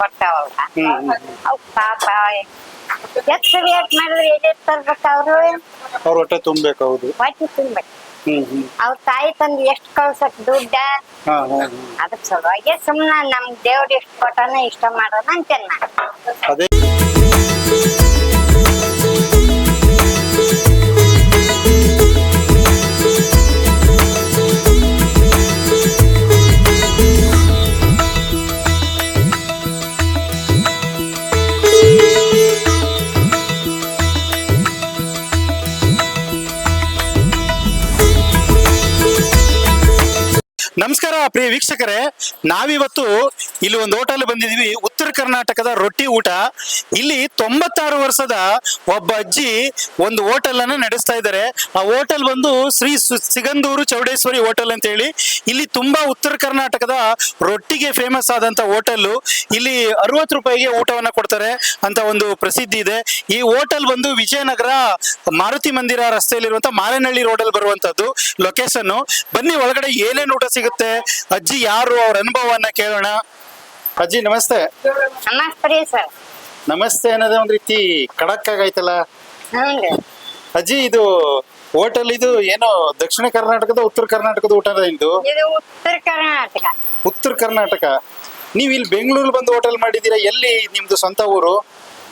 ಬರ್ತಾವಲ್ಲ ಹ್ಮ್. ಅವ್ ಪಾಪ ಎಷ್ಟು ರೇಟ್ ಮಾಡಿದ್ರೆ ಎಲ್ಲಿ ತರ್ಬೇಕು ಅವ್ರು? ಅವ್ರ ಹೊಟ್ಟೆ ತುಂಬೇಕು ಹೌದು. ಹೊಟ್ಟೆ ಹ್ಮ್ ಅವ್ರ ತಾಯಿ ತಂದು ಎಷ್ಟು ಕಳ್ಸಕ್ ದುಡ್ಡ. ಅದ್ರ ಸಲುವಾಗಿ ಸುಮ್ನ ನಮ್ ದೇವ್ರ ಇಷ್ಟ ಕೊಟ್ಟನ ಇಷ್ಟ ಮಾಡೋಣ ಅಂತ ಅದೇ. ನಮಸ್ಕಾರ ಪ್ರಿಯ ವೀಕ್ಷಕರೇ. ನಾವಿವತ್ತು ಇಲ್ಲಿ ಒಂದು ಹೋಟೆಲ್ ಬಂದಿದೀವಿ ಉತ್ತರ ಕರ್ನಾಟಕದ ರೊಟ್ಟಿ ಊಟ. ಇಲ್ಲಿ ತೊಂಬತ್ತಾರು ವರ್ಷದ ಒಬ್ಬ ಅಜ್ಜಿ ಒಂದು ಹೋಟೆಲ್ ಅನ್ನ ನಡೆಸ್ತಾ ಇದ್ದಾರೆ. ಆ ಹೋಟೆಲ್ ಬಂದು ಶ್ರೀ ಸಿಗಂದೂರು ಚೌಡೇಶ್ವರಿ ಹೋಟೆಲ್ ಅಂತ ಹೇಳಿ ಇಲ್ಲಿ ತುಂಬಾ ಉತ್ತರ ಕರ್ನಾಟಕದ ರೊಟ್ಟಿಗೆ ಫೇಮಸ್ ಆದಂತ ಹೋಟೆಲ್ ಇಲ್ಲಿ ಅರವತ್ತು ರೂಪಾಯಿಗೆ ಊಟವನ್ನ ಕೊಡ್ತಾರೆ ಅಂತ ಒಂದು ಪ್ರಸಿದ್ಧಿ ಇದೆ. ಈ ಹೋಟೆಲ್ ಬಂದು ವಿಜಯನಗರ ಮಾರುತಿ ಮಂದಿರ ರಸ್ತೆಯಲ್ಲಿರುವಂತ ಮಾರೇನಹಳ್ಳಿ ರೋಡಲ್ಲಿ ಬರುವಂತದ್ದು ಲೊಕೇಶನ್ ಬನ್ನಿ ಒಳಗಡೆ ಏನೇನು ಊಟ ಸಿಗುತ್ತೆ ಅಜ್ಜಿ ಯಾರು ಅವ್ರ ಅನುಭವವನ್ನ ಕೇಳೋಣ? ಅಜ್ಜಿ ನಮಸ್ತೆ. ನಮಸ್ತೆ ಸರ್. ನಮಸ್ತೆ ಅನ್ನೋದೇ ಒಂದ್ ರೀತಿ ಖಡಕ್ ಆಗೈತಲ್ಲ ಅಜ್ಜಿ ಇದು ಹೋಟೆಲ್ ಇದು ಏನೋ ದಕ್ಷಿಣ ಕರ್ನಾಟಕದ ಉತ್ತರ ಕರ್ನಾಟಕದ ಊಟ ಇದು ಉತ್ತರ ಕರ್ನಾಟಕ. ಉತ್ತರ ಕರ್ನಾಟಕ. ನೀವ್ ಇಲ್ಲಿ ಬೆಂಗಳೂರು ಬಂದು ಹೋಟೆಲ್ ಮಾಡಿದೀರಾ ಎಲ್ಲಿ ನಿಮ್ದು ಸ್ವಂತ ಊರು?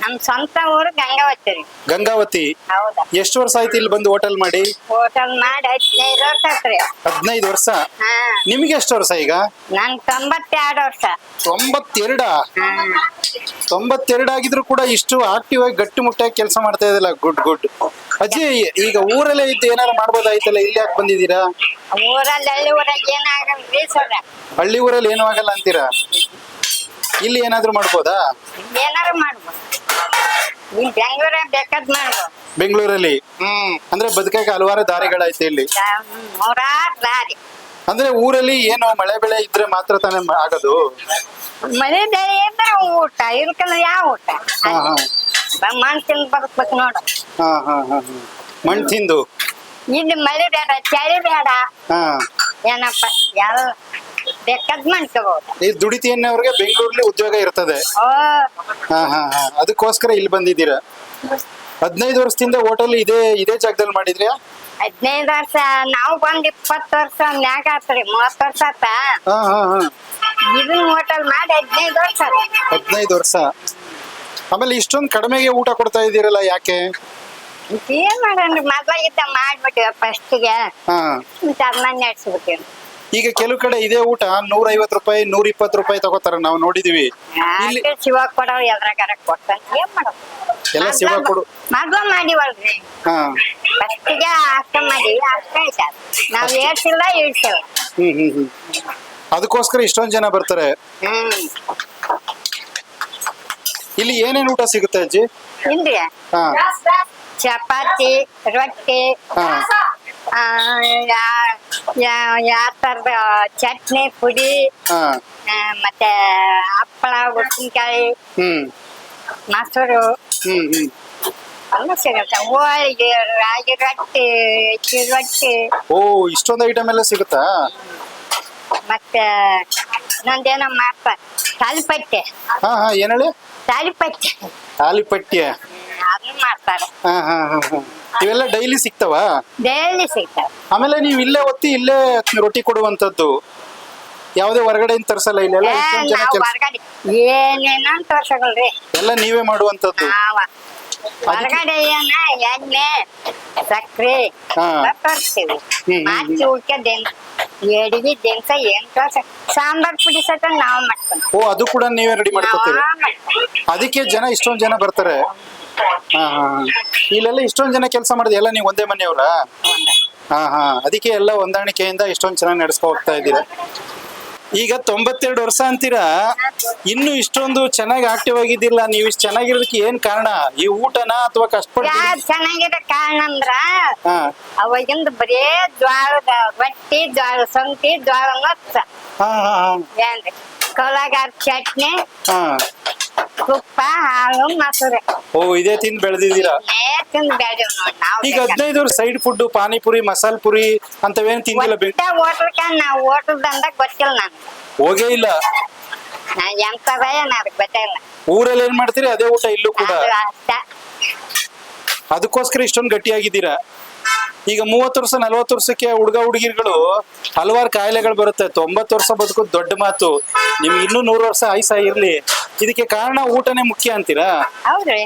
ನಮ್ ಸ್ವಂತ ಊರು ಗಂಗಾವತಿ ರೀ. ಗಂಗಾವತಿ. ಹೌದಾ? ಎಷ್ಟು ವರ್ಷ ಆಯ್ತು ಇಲ್ಲಿ ಬಂದು ಹೋಟೆಲ್ ಮಾಡಿ? ಹೋಟೆಲ್ ಮಾಡಿ ಹದಿನೈದು ವರ್ಷ ಆತ್ರಿ ಹದಿನೈದು ವರ್ಷ? ಹಾ. ನಿಮ್ಗೆ ಎಷ್ಟು ವರ್ಷ ಈಗ? ನನ್ ತೊಂಬತ್ತೆರಡು ವರ್ಷ. ತೊಂಬತ್ತೆರಡ? ಹಾ. ತೊಂಬತ್ತೆರಡು ಆಗಿದ್ರು ಕೂಡ ಇಷ್ಟು ಆಕ್ಟಿವ್ ಆಗಿ ಗಟ್ಟಿ ಮುಟ್ಟಾಗಿ ಕೆಲಸ ಮಾಡ್ತಾ ಇದಿಲ್ಲ ಗುಡ್ ಗುಡ್. ಅಜ್ಜಿ ಈಗ ಊರಲ್ಲೇ ಇದ್ದು ಏನಾರು ಮಾಡ್ಬೋದಾಯ್ತಲ್ಲ ಇಲ್ಲಿ ಯಾಕೆ ಬಂದಿದ್ದೀರಾ? ಊರಲ್ಲಿ ಹಳ್ಳಿ ಊರಾಗ ಏನಾಗಲ್ರಿ ಸರ್? ಹಳ್ಳಿ ಊರಲ್ಲಿ ಏನೂ ಆಗಲ್ಲ ಅಂತೀರಾ? ಇಲ್ಲಿ ಏನಾದ್ರು ಮಾಡ್ಬೋದಾ? ಏನಾರು ಮಾಡ್ಬೋದು. ಇಲ್ಲಿ ಬೆಂಗಳೂರಾಗ ಬೇಕಾದ್ ಮಾಡ್ಬೋದು. ಬೆಂಗಳೂರಲ್ಲಿ? ಹ್ಮ್. ಅಂದ್ರೆ ಬದುಕಕ್ಕೆ ಹಲವಾರು ದಾರಿಗಳೈತೆ ಇಲ್ಲಿ. ನೂರಾರು ದಾರಿ. ಅಂದ್ರೆ ಊರಲ್ಲಿ ಏನು ಮಳೆ ಬೆಳೆ ಇದ್ರೆ ಮಾತ್ರ ತಾನೇ ಮ- ಆಗೋದು? ಮಳೆ ಬೆಳೆ ಇದ್ರೆ ಊಟ ಇರ್ಕಲ್ಲ ಯಾವ ಊಟ? ಹಾ ಹಾ. ಮಣ್ಣು ತಿಂದು ಬದುಕ್ಬೇಕು ನೋಡು. ಹಾ ಹಾ ಹಾ ಹಾ. ಮಣ್ಣ್ ತಿಂದು? ಇಲ್ಲಿ ಮಳೆ ಬೇಡ ಚಳಿ ಬೇಡ. ಹಾ. ಏನಪ್ಪ ಯಾವ ಬೇಕಾದ್ ಮಾಡ್ಕೋಬಹುದು ಈ ದುಡಿತಿಯನ್ನವ್ರಿಗೆ ಬೆಂಗಳೂರಲ್ಲಿ ಉದ್ಯೋಗ ಇರ್ತದೆ. ಹಾ. ಹಾ ಹಾ ಅದಕ್ಕೋಸ್ಕರ ಇಲ್ಲಿ ಬಂದಿದ್ದೀರಾ? ಹದಿನೈದು ವರ್ಷದಿಂದ ಹೋಟೆಲ್ ಇದೇ ಇದೇ ಜಾಗದಲ್ಲಿ ಮಾಡಿದ್ರಿ? ಹದಿನೈದು ವರ್ಷ ನಾವು ಬಂದ್ ಇಪ್ಪತ್ತು ವರ್ಷ ಮ್ಯಾಗ ಆತ್ರಿ? ಮೂವತ್ತು ವರ್ಷ ಆತ? ಹಾ ಹಾ ಹಾ. ಇದನ್ನ ಹೋಟೆಲ್ ಮಾಡಿ ಹದಿನೈದು ವರ್ಷ ಆತ. ಹದಿನೈದು ವರ್ಷ. ಆಮೇಲೆ ಇಷ್ಟೊಂದು ಕಡಿಮೆಗೆ ಊಟ ಕೊಡ್ತಾ ಇದ್ದೀರಲ್ಲ ಯಾಕೆ? ಏನ್ ಮಾಡ್ರಿ ಮಗ ಇದ್ದ ಮಾಡ್ಬಿಟ್ಟಿವ ಫಸ್ಟ್ಗೆ ಹಾ. ಮತ್ತೆ ಅದನ್ನ ನಡೆಸ್ಬಿಟ್ಟಿವಿ. ಈಗ ಕೆಲವು ಕಡೆ ಇದೇ ಊಟ ನೂರ ಐವತ್ ರೂಪಾಯಿ ನೂರ ಇಪ್ಪತ್ತು ರೂಪಾಯಿ ತಗೋತಾರ. ನಾವು ನೋಡಿದೀವಿ. ಇಲ್ಲಿ ಶಿವ ಕೊಡೋ ಎದ್ರಾಗಾರ ಕೊಡ್ತಾನ ಏನ್ ಮಾಡೋದು? ಎಲ್ಲ ಶಿವ ಕೊಡು. ಮೊದ್ಲ ಮಾಡಿವಲ್ರಿ. ಹಾ. ಫಸ್ಟಿಗೆ ಅಷ್ಟ ಮಾಡಿ ಅಷ್ಟ ನಾವು ನಾವ್ ಹ್ಮ್ ಹ್ಮ್ ಹ್ಮ್. ಅದಕ್ಕೋಸ್ಕರ ಇಷ್ಟೊಂದ್ ಜನ ಬರ್ತಾರೆ. ಹ್ಮ್. ಇಲ್ಲಿ ಏನೇನ್ ಊಟ ಸಿಗುತ್ತೆ ಅಜ್ಜಿ? ಇಲ್ರಿ. ಹಾ. ಚಪಾತಿ ರೊಟ್ಟಿ. ಹಾ. ಯಾವ ತರದ ಚಟ್ನಿ ಪುಡಿ ಹಾ. ಆ, ಮತ್ತೆ ಹಪ್ಪಳ ಉಪ್ಪಿನಕಾಯಿ ಹ್ಮ್. ಮೊಸರು. ಹ್ಮ್ ಹ್ಮ್. ಎಲ್ಲ ಸಿಗುತ್ತೆ. ಹೋಳಿಗೆ ರಾಗಿ ರೊಟ್ಟಿ ಅಕ್ಕಿ ರೊಟ್ಟಿ. ಓ ಇಷ್ಟೊಂದು ಐಟಮ್ ಎಲ್ಲ ಸಿಗುತ್ತಾ? ಮತ್ತೆ ನಂದೇನೋ ಮಾಡ್ತಾರೆ ತಾಲಿಪಟ್ಟೆ. ಹಾ ಹಾ ಏನ್ ಹೇಳಿ? ತಾಲಿಪಟ್ಟೆ. ತಾಲಿಪಟ್ಯ ಅದನ್ನ ಮಾಡ್ತಾರೆ. ಹಾ ಹಾ ಹಾ ಹಾ. ಇವೆಲ್ಲ ಡೈಲಿ ಸಿಗ್ತಾವ? ಡೈಲಿ ಸಿಗ್ತಾವ. ಆಮೇಲೆ ನೀವು ಇಲ್ಲೇ ಒತ್ತಿ ಇಲ್ಲೇ ರೊಟ್ಟಿ ಕೊಡುವಂತದ್ದು ಯಾವುದೇ ಹೊರಗಡೆಯಿಂದ ತರ್ಸಲ್ಲ ಇಲ್ಲೆಲ್ಲ ಜನ ಕೆಲ್ಸ ಏನೇನೋ ಎಲ್ಲ ನೀವೇ ಮಾಡುವಂತದ್ದು ನಾವ. ಹೊರಗಡೆ ಏನ ಎಣ್ಣೆ ಸಕ್ರೆ ಹಾ. ತರ್ತೀವಿ ಹ್ಮ್, ಮಾತಿ ಉಳ್ಕೆ ದಿನ ಎಡಗಿ ದಿನಸ ಏನ್ ತೋರ್ಸ ಸಾಂಬಾರ್ ಪುಡಿ ಸತ ನಾವ್ ಮಾಡ್ಕೊಂಡ್ ಓ ಅದು ಕೂಡ ನೀವೇ ರೆಡಿ ಮಾಡ್ಕೊತೀವಿ ಅದಕ್ಕೆ ಜನ ಇಷ್ಟೊಂದ್ ಜನ ಬರ್ತಾರೆ. ಹಾ ಹಾ. ಇಲ್ಲೆಲ್ಲ ಇಷ್ಟೊಂದ್ ಜನ ಕೆಲಸ ಮಾಡಿದೆ. ಎಲ್ಲ ನೀವು ಒಂದೇ ಮನೆಯವರಾ? ಹಾ ಹಾ. ಅದಕ್ಕೆ ಎಲ್ಲ ಹೊಂದಾಣಿಕೆಯಿಂದ ಇಷ್ಟೊಂದ್ ಚೆನ್ನಾಗಿ ನಡೆಸ್ಕೊ ಹೋಗ್ತಾ ಇದ್ದೀರಾ? ಈಗ ತೊಂಬತ್ತೆರಡು ವರ್ಷ ಅಂತೀರಾ? ಇನ್ನು ಇಷ್ಟೊಂದು ಚೆನ್ನಾಗಿ ಆಕ್ಟಿವ್ ಆಗಿದ್ದಿಲ್ಲ. ನೀವು ಇಷ್ಟು ಚೆನ್ನಾಗಿರೋದಕ್ಕೆ ಏನ್ ಕಾರಣ? ಈ ಊಟನ ಅಥವಾ ಕಷ್ಟಪಟ್ಟು ಯಾ ಚೆನ್ನಾಗಿರೋ ಕಾರಣ ಅಂದ್ರ ಹಾ. ಅವಾಗಿಂದ ಬರೇ ಜ್ವಾಳದ ಬಟ್ಟಿ ಜ್ವಾಳ ಸಂತಿ ಜ್ವಾಳ ಹಾ ಹಾ ಹಾ. ಏನ್ರಿ? ಕೋಲಾಗಾರ ಚಟ್ನಿ. ಹಾ. ತುಪ್ಪ ಹಾಲು ಮೊಸರು. ಓ ಇದೇ ತಿಂದು ಬೆಳೆದಿದ್ದೀರಾ? ನೇ ತಿಂದು ಬೇಡವ್ ನೋಡ್ ನಾವ್ ಈಗ ಹದಿನೈದು ವರ್ಷ ಸೈಡ್ ಫುಡ್ ಪಾನಿಪುರಿ ಮಸಾಲ್ ಪುರಿ ಅಂತವೇನ್ ತಿಂದಿಲ್ಲ ನಾವ್ ಗೊತ್ತಿಲ್ಲ ಹೋಗೇ ಇಲ್ಲ. ನಂಗೆ ಎಂತದ ಏನ್ ಅದಕ್ಕೆ ಗೊತ್ತಿಲ್ಲ ಊರಲ್ಲಿ ಏನ್ ಮಾಡ್ತೀರಿ? ಅದೇ ಊಟ ಇಲ್ಲೂ ಕೂಡ. ಅದು ಅಷ್ಟ. ಅದಕ್ಕೋಸ್ಕರ ಇಷ್ಟೊಂದು ಗಟ್ಟಿಯಾಗಿದ್ದೀರಾ? ಈಗ ಮೂವತ್ತು ವರ್ಷ ನಲ್ವತ್ತು ವರ್ಷಕ್ಕೆ ಹುಡುಗ ಹುಡುಗಿರ್ಗಳು ಹಲವಾರು ಕಾಯಿಲೆಗಳು ಬರುತ್ತೆ. ತೊಂಬತ್ತು ವರ್ಷ ಬದುಕೋದು ದೊಡ್ಡ ಮಾತು. ನಿಮ್ಗೆ ಇನ್ನೂ ನೂರು ವರ್ಷ ಆಯ್ಸ ಇರ್ಲಿ. ಇದಕ್ಕೆ ಕಾರಣ ಊಟನೇ ಮುಖ್ಯ ಅಂತೀರಾ? ಹೌದ್ರಿ.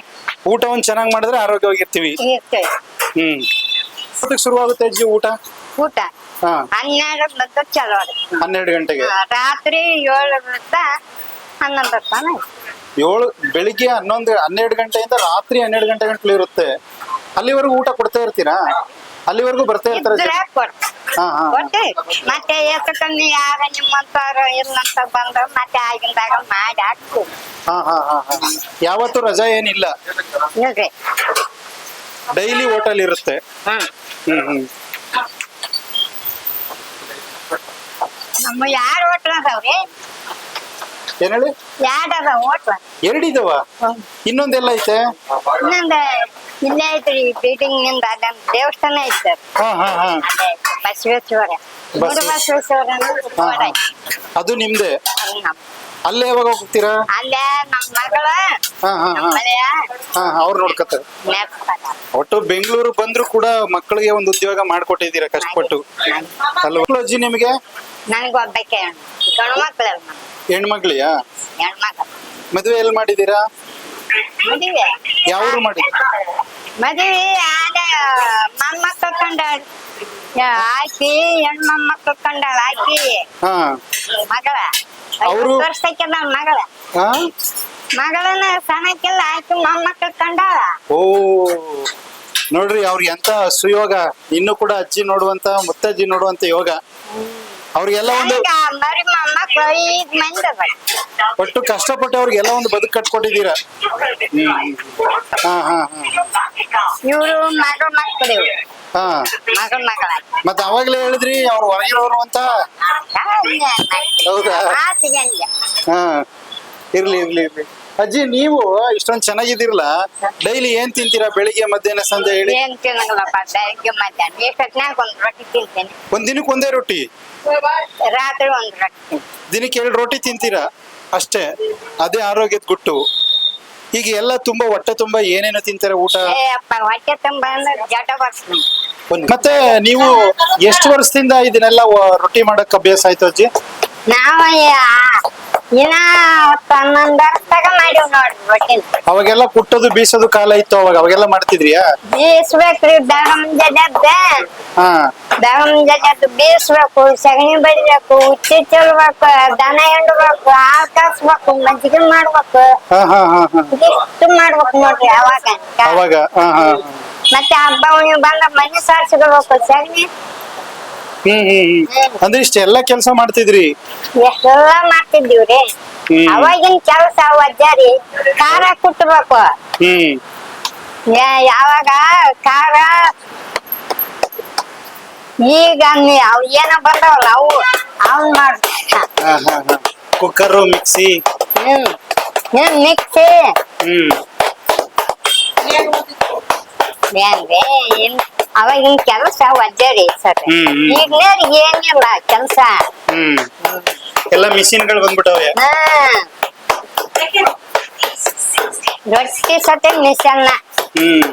ಊಟ ಒಂದ್ ಚೆನ್ನಾಗಿ ಮಾಡಿದ್ರೆ ಆರೋಗ್ಯವಾಗಿರ್ತೀವಿ. ಇರ್ತೇವೆ ಹ್ಮ್. ಅದಕ್ಕೆ ಶುರುವಾಗುತ್ತೆ ಅಜ್ಜಿ ಊಟ? ಊಟ? ಹಾ. ಹನ್ನೆರಡು ಬಂದು ಚಲೋ ರೀ ಹನ್ನೆರಡು ಗಂಟೆಗೆ? ರಾತ್ರಿ ಏಳರಿಂದ ಹನ್ನೊಂದು ತನ ಏಳು ಬೆಳಿಗ್ಗೆ ಹನ್ನೊಂದು ಹನ್ನೆರಡು ಗಂಟೆಯಿಂದ ರಾತ್ರಿ ಹನ್ನೆರಡು ಗಂಟೆ ಗಂಟಲು ಇರುತ್ತೆ. ಅಲ್ಲಿವರೆಗೂ ಊಟ ಕೊಡ್ತಾ ಇರ್ತೀರಾ? ಅಲ್ಲಿವರೆಗೂ ಬರ್ತಾ ಇರ್ತಾರೆ ಇದ್ರೆ ಹಾ ಹಾ. ಮತ್ತೆ ಎಷ್ಟು ಕಮ್ಮಿ ಯಾರ ನಿಮ್ಮಂತ ಇಲ್ಲಂತ ಬಂದ್ರೆ ಮತ್ತೆ ಆಗಿಂದಾಗ ಮಾಡಿ ಹಾಕು ಹಾ ಹಾ ಹಾ ಹಾ. ಯಾವತ್ತೂ ರಜಾ ಏನಿಲ್ಲ. ಇಲ್ರಿ. ಡೈಲಿ ಹೋಟೆಲ್ ಇರುತ್ತೆ. ಹ್ಮ್. ಹ್ಮ್ ಹ್ಮ್. ನಮ್ಮ ಯಾರು ಹೋಟ್ಲ ಅದಾವ್ರಿ? ಏನ್ ಹೇಳಿ? ಯಾಡ್ ಅದಾವ ಎರಡಿದವ? ಇನ್ನೊಂದೆಲ್ಲ ಐತೆ? ಇನ್ನೊಂದು ಇಲ್ಲೇ ಐತ್ರಿ ಬಿಲ್ಡಿಂಗ್ನಿಂದ ಅದೊಂದು ದೇವಸ್ಥಾನ ಐತೆ ಹಾ ಹಾ ಹಾ. ಅದೇ ಬಸವೇಶ್ವರ. ಮೂರು ಬಸವೇಶ್ವರ ಹಾ, ಹಾ. ಅದು ನಿಮ್ದೇ? ಅಲ್ಲೇ ಯಾವಾಗ ಹೋಗ್ತೀರಾ? ಅಲ್ಲೇ ನಮ್ಮ ಮಗಳ ಹಾ ಹಾ ಹಾ. ಅವ್ರು ಒಟ್ಟು ಬೆಂಗಳೂರು ಬಂದ್ರು ಕೂಡ ಮಕ್ಕಳಿಗೆ ಒಂದು ಉದ್ಯೋಗ ಮಾಡ್ಕೊಟ್ಟಿದ್ದೀರಾ ಕಷ್ಟಪಟ್ಟು? ಅಲ್ವಾ? ಅಜ್ಜಿ ನಿಮಗೆ? ನನಗೆ ಒಬ್ಬಕ್ಕೆ ಗಂಡು ಮಕ್ಕಳು ಹೆಣ್ಮಕ್ಳಿಯಾ? ಹೆಣ್ಮಕ್ಳು ಮದುವೆ ಎಲ್ಲಿ ಮಾಡಿದೀರಾ ಮದುವೆ. ಯಾವ್ರು ಮಾಡಿ ಮದುವೆ ಆದ ಮೊಮ್ಮಕ್ಕಳು ಕಂಡಾಳ. ಹಾಕಿ ಆಕಿ ಹಾ. ಮಗಳ. ಅವ್ರು? ಐವತ್ತು ವರ್ಷಕ್ಕೆ ನನ್ನ ಮಗಳ. ಹಾ? ಮಗಳನ್ನ ಸಣ್ಣಕ್ಕೆಲ್ಲ ಆಯ್ತು ಮೊಮ್ಮಕ್ಕಳು ಕಂಡಾಳ? ಓ ನೋಡ್ರಿ ಅವ್ರಿಗೆ ಎಂತ ಸುಯೋಗ. ಇನ್ನು ಕೂಡ ಅಜ್ಜಿ ನೋಡುವಂತ ಮುತ್ತಜ್ಜಿ ನೋಡುವಂತ ಯೋಗ. ಅವ್ರಿಗೆಲ್ಲ ಒಂದು ಮೊಮ್ಮಕ್ಕಳು ಐದ್ ಮಂದಿ ಅದಾರ. ಒಟ್ಟು ಕಷ್ಟಪಟ್ಟು ಅವ್ರಿಗೆಲ್ಲ ಒಂದು ಬದುಕು ಕಟ್ಕೊಟ್ಟಿದ್ದೀರಾ ಹ್ಮ್. ಹಾ ಹಾ ಹಾ. ಇವ್ರು ಮಗಳ ಮಕ್ಕಳು ಇವ್ರು. ಹಾ. ಮಗಳ ಮಗಳ. ಮತ್ತೆ ಅವಾಗ್ಲೇ ಹೇಳಿದ್ರಿ ಅವ್ರು ಹೊರಗಿರೋರು ಅಂತ? ಹೌದಾ? ಹ ಹಂಗೆ. ಹಾ. ಇರ್ಲಿ ಇರ್ಲಿ ಇರ್ಲಿ. ಅಜ್ಜಿ ನೀವು ಇಷ್ಟೊಂದ್ ಚೆನ್ನಾಗಿದ್ದೀರಲ್ಲ ಡೈಲಿ ಏನ್ ತಿಂತೀರಾ? ಬೆಳಿಗ್ಗೆ ಮಧ್ಯಾಹ್ನ ಸಂಜೆ ಹೇಳಿ. ಏನ್ ತಿನ್ನಂಗಿಲ್ಲಪ್ಪ ಬೆಳಗ್ಗೆ ಮಧ್ಯಾಹ್ನ. ಇಷ್ಟೊತ್ನಾಗ ಒಂದ್ ರೊಟ್ಟಿ ತಿಂತೇನೆ. ಒಂದ್ ದಿನಕ್ಕೆ ಒಂದೇ ರೊಟ್ಟಿ? ರಾತ್ರಿ ಒಂದ್ ರೊಟ್ಟಿ ತಿಂತೀನಿ. ದಿನಕ್ಕೆ ಎರಡು ರೊಟ್ಟಿ ತಿಂತೀರಾ? ಅಷ್ಟೇ. ಅದೇ ಆರೋಗ್ಯದ ಗುಟ್ಟು. ಈಗ ಎಲ್ಲ ತುಂಬಾ ಹೊಟ್ಟೆ ತುಂಬಾ ಏನೇನೋ ತಿಂತಾರೆ ಊಟ? ಏ ಅಪ್ಪ ಹೊಟ್ಟೆ ತುಂಬ ಅಂದ್ರೆ ಜಟ ಬರ್ತೀನಿ ಮತ್ತೆ ನೀವು ಎಷ್ಟು ವರ್ಷದಿಂದ ಇದನ್ನೆಲ್ಲ ವ- ರೊಟ್ಟಿ ಮಾಡಕ್ ಅಭ್ಯಾಸ ಆಯ್ತು ಅಜ್ಜಿ? ನಾವ ಇನ್ನ ಹನ್ನೊಂದು ವರ್ಷದಾಗ ಮಾಡೀವ್ ನೋಡ್ರಿ ಅವಾಗೆಲ್ಲಾ ಅವಾಗೆಲ್ಲ ಕುಟ್ಟೋದು ಬೀಸೋದು ಕಾಲ ಇತ್ತು ಅವಾಗ ಅವಾಗೆಲ್ಲ ಮಾಡ್ತಿದ್ರಿಯಾ? ಬೀಸ್ಬೇಕ್ರಿ ಬೆಳ ಮುಂಜಾನೆ ಹಾ. ಬೆಳ ಮುಂಜಾನೆ ಬೀಸ್ಬೇಕು ಸಗಣಿ ಬಡಿಬೇಕು ಉಚ್ಚಿ ಚೆಲ್ಬೇಕು ದನ ಹಿಂಡ್ಬೇಕು ಹಾಲ್ ಕಾಸ್ಬೇಕು ಮಜ್ಜಿಗೆ ಮಾಡ್ಬೇಕು. ಹಾ ಹಾ ಹಾ ಹಾ. ಮಾಡ್ಬೇಕು ನೋಡ್ರಿ ಅವಾಗ. ಅವಾಗ ಹಾ ಹಾ ಮತ್ತೆ ಹಬ್ಬ ಹುಣ್ಣಿಮೆ ಬಂದ ಮನೆ ಸಾರ್ಸಿಡ್ಬೇಕು ಸಗಣಿ ಹ್ಮ್ ಹ್ಮ್ ಹ್ಮ್. ಅಂದ್ರೆ ಇಷ್ಟೆಲ್ಲ ಕೆಲಸ ಮಾಡ್ತಿದ್ರಿ? ಎಷ್ಟೆಲ್ಲ ಮಾಡ್ತಿದ್ದೀವ್ರಿ? ಹ್ಮ್. ಅವಾಗಿನ ಕೆಲಸ ಅಜ್ಜಾರಿ ಖಾರ ಕುಟ್ಟಬೇಕು ಹ್ಮ್. ಯಾ- ಯಾವಾಗ? ಖಾರ. ಈಗ ನೀ- ಅವ್ ಏನ ಬಂದವಲ್ಲ ಅವು ಅವ್ ಮಾಡ್ಬೇಕು ಹಾ ಹಾ ಹಾ. Cooker mixie. ಹ್ಮ್. ಹ್ಮ್ ಮಿಕ್ಸಿ. ಹ್ಮ್. ಏನ್ರಿ ಏನ್ ಅವಾಗಿನ ಕೆಲಸ ಒಜ್ಜರಿ ಸರ್. ಹ್ಮ್. ಈಗ್ನೇರಿಗೆ ಏನಿಲ್ಲ ಕೆಲಸ. ಹ್ಮ್. ಎಲ್ಲ ಮಿಷಿನ್ಗಳು ಬಂದ್ಬಿಟ್ಟವೆ ರೊಟ್ಟಿ ಸತೆ ಮಿಷನ್ ಹ್ಮ್.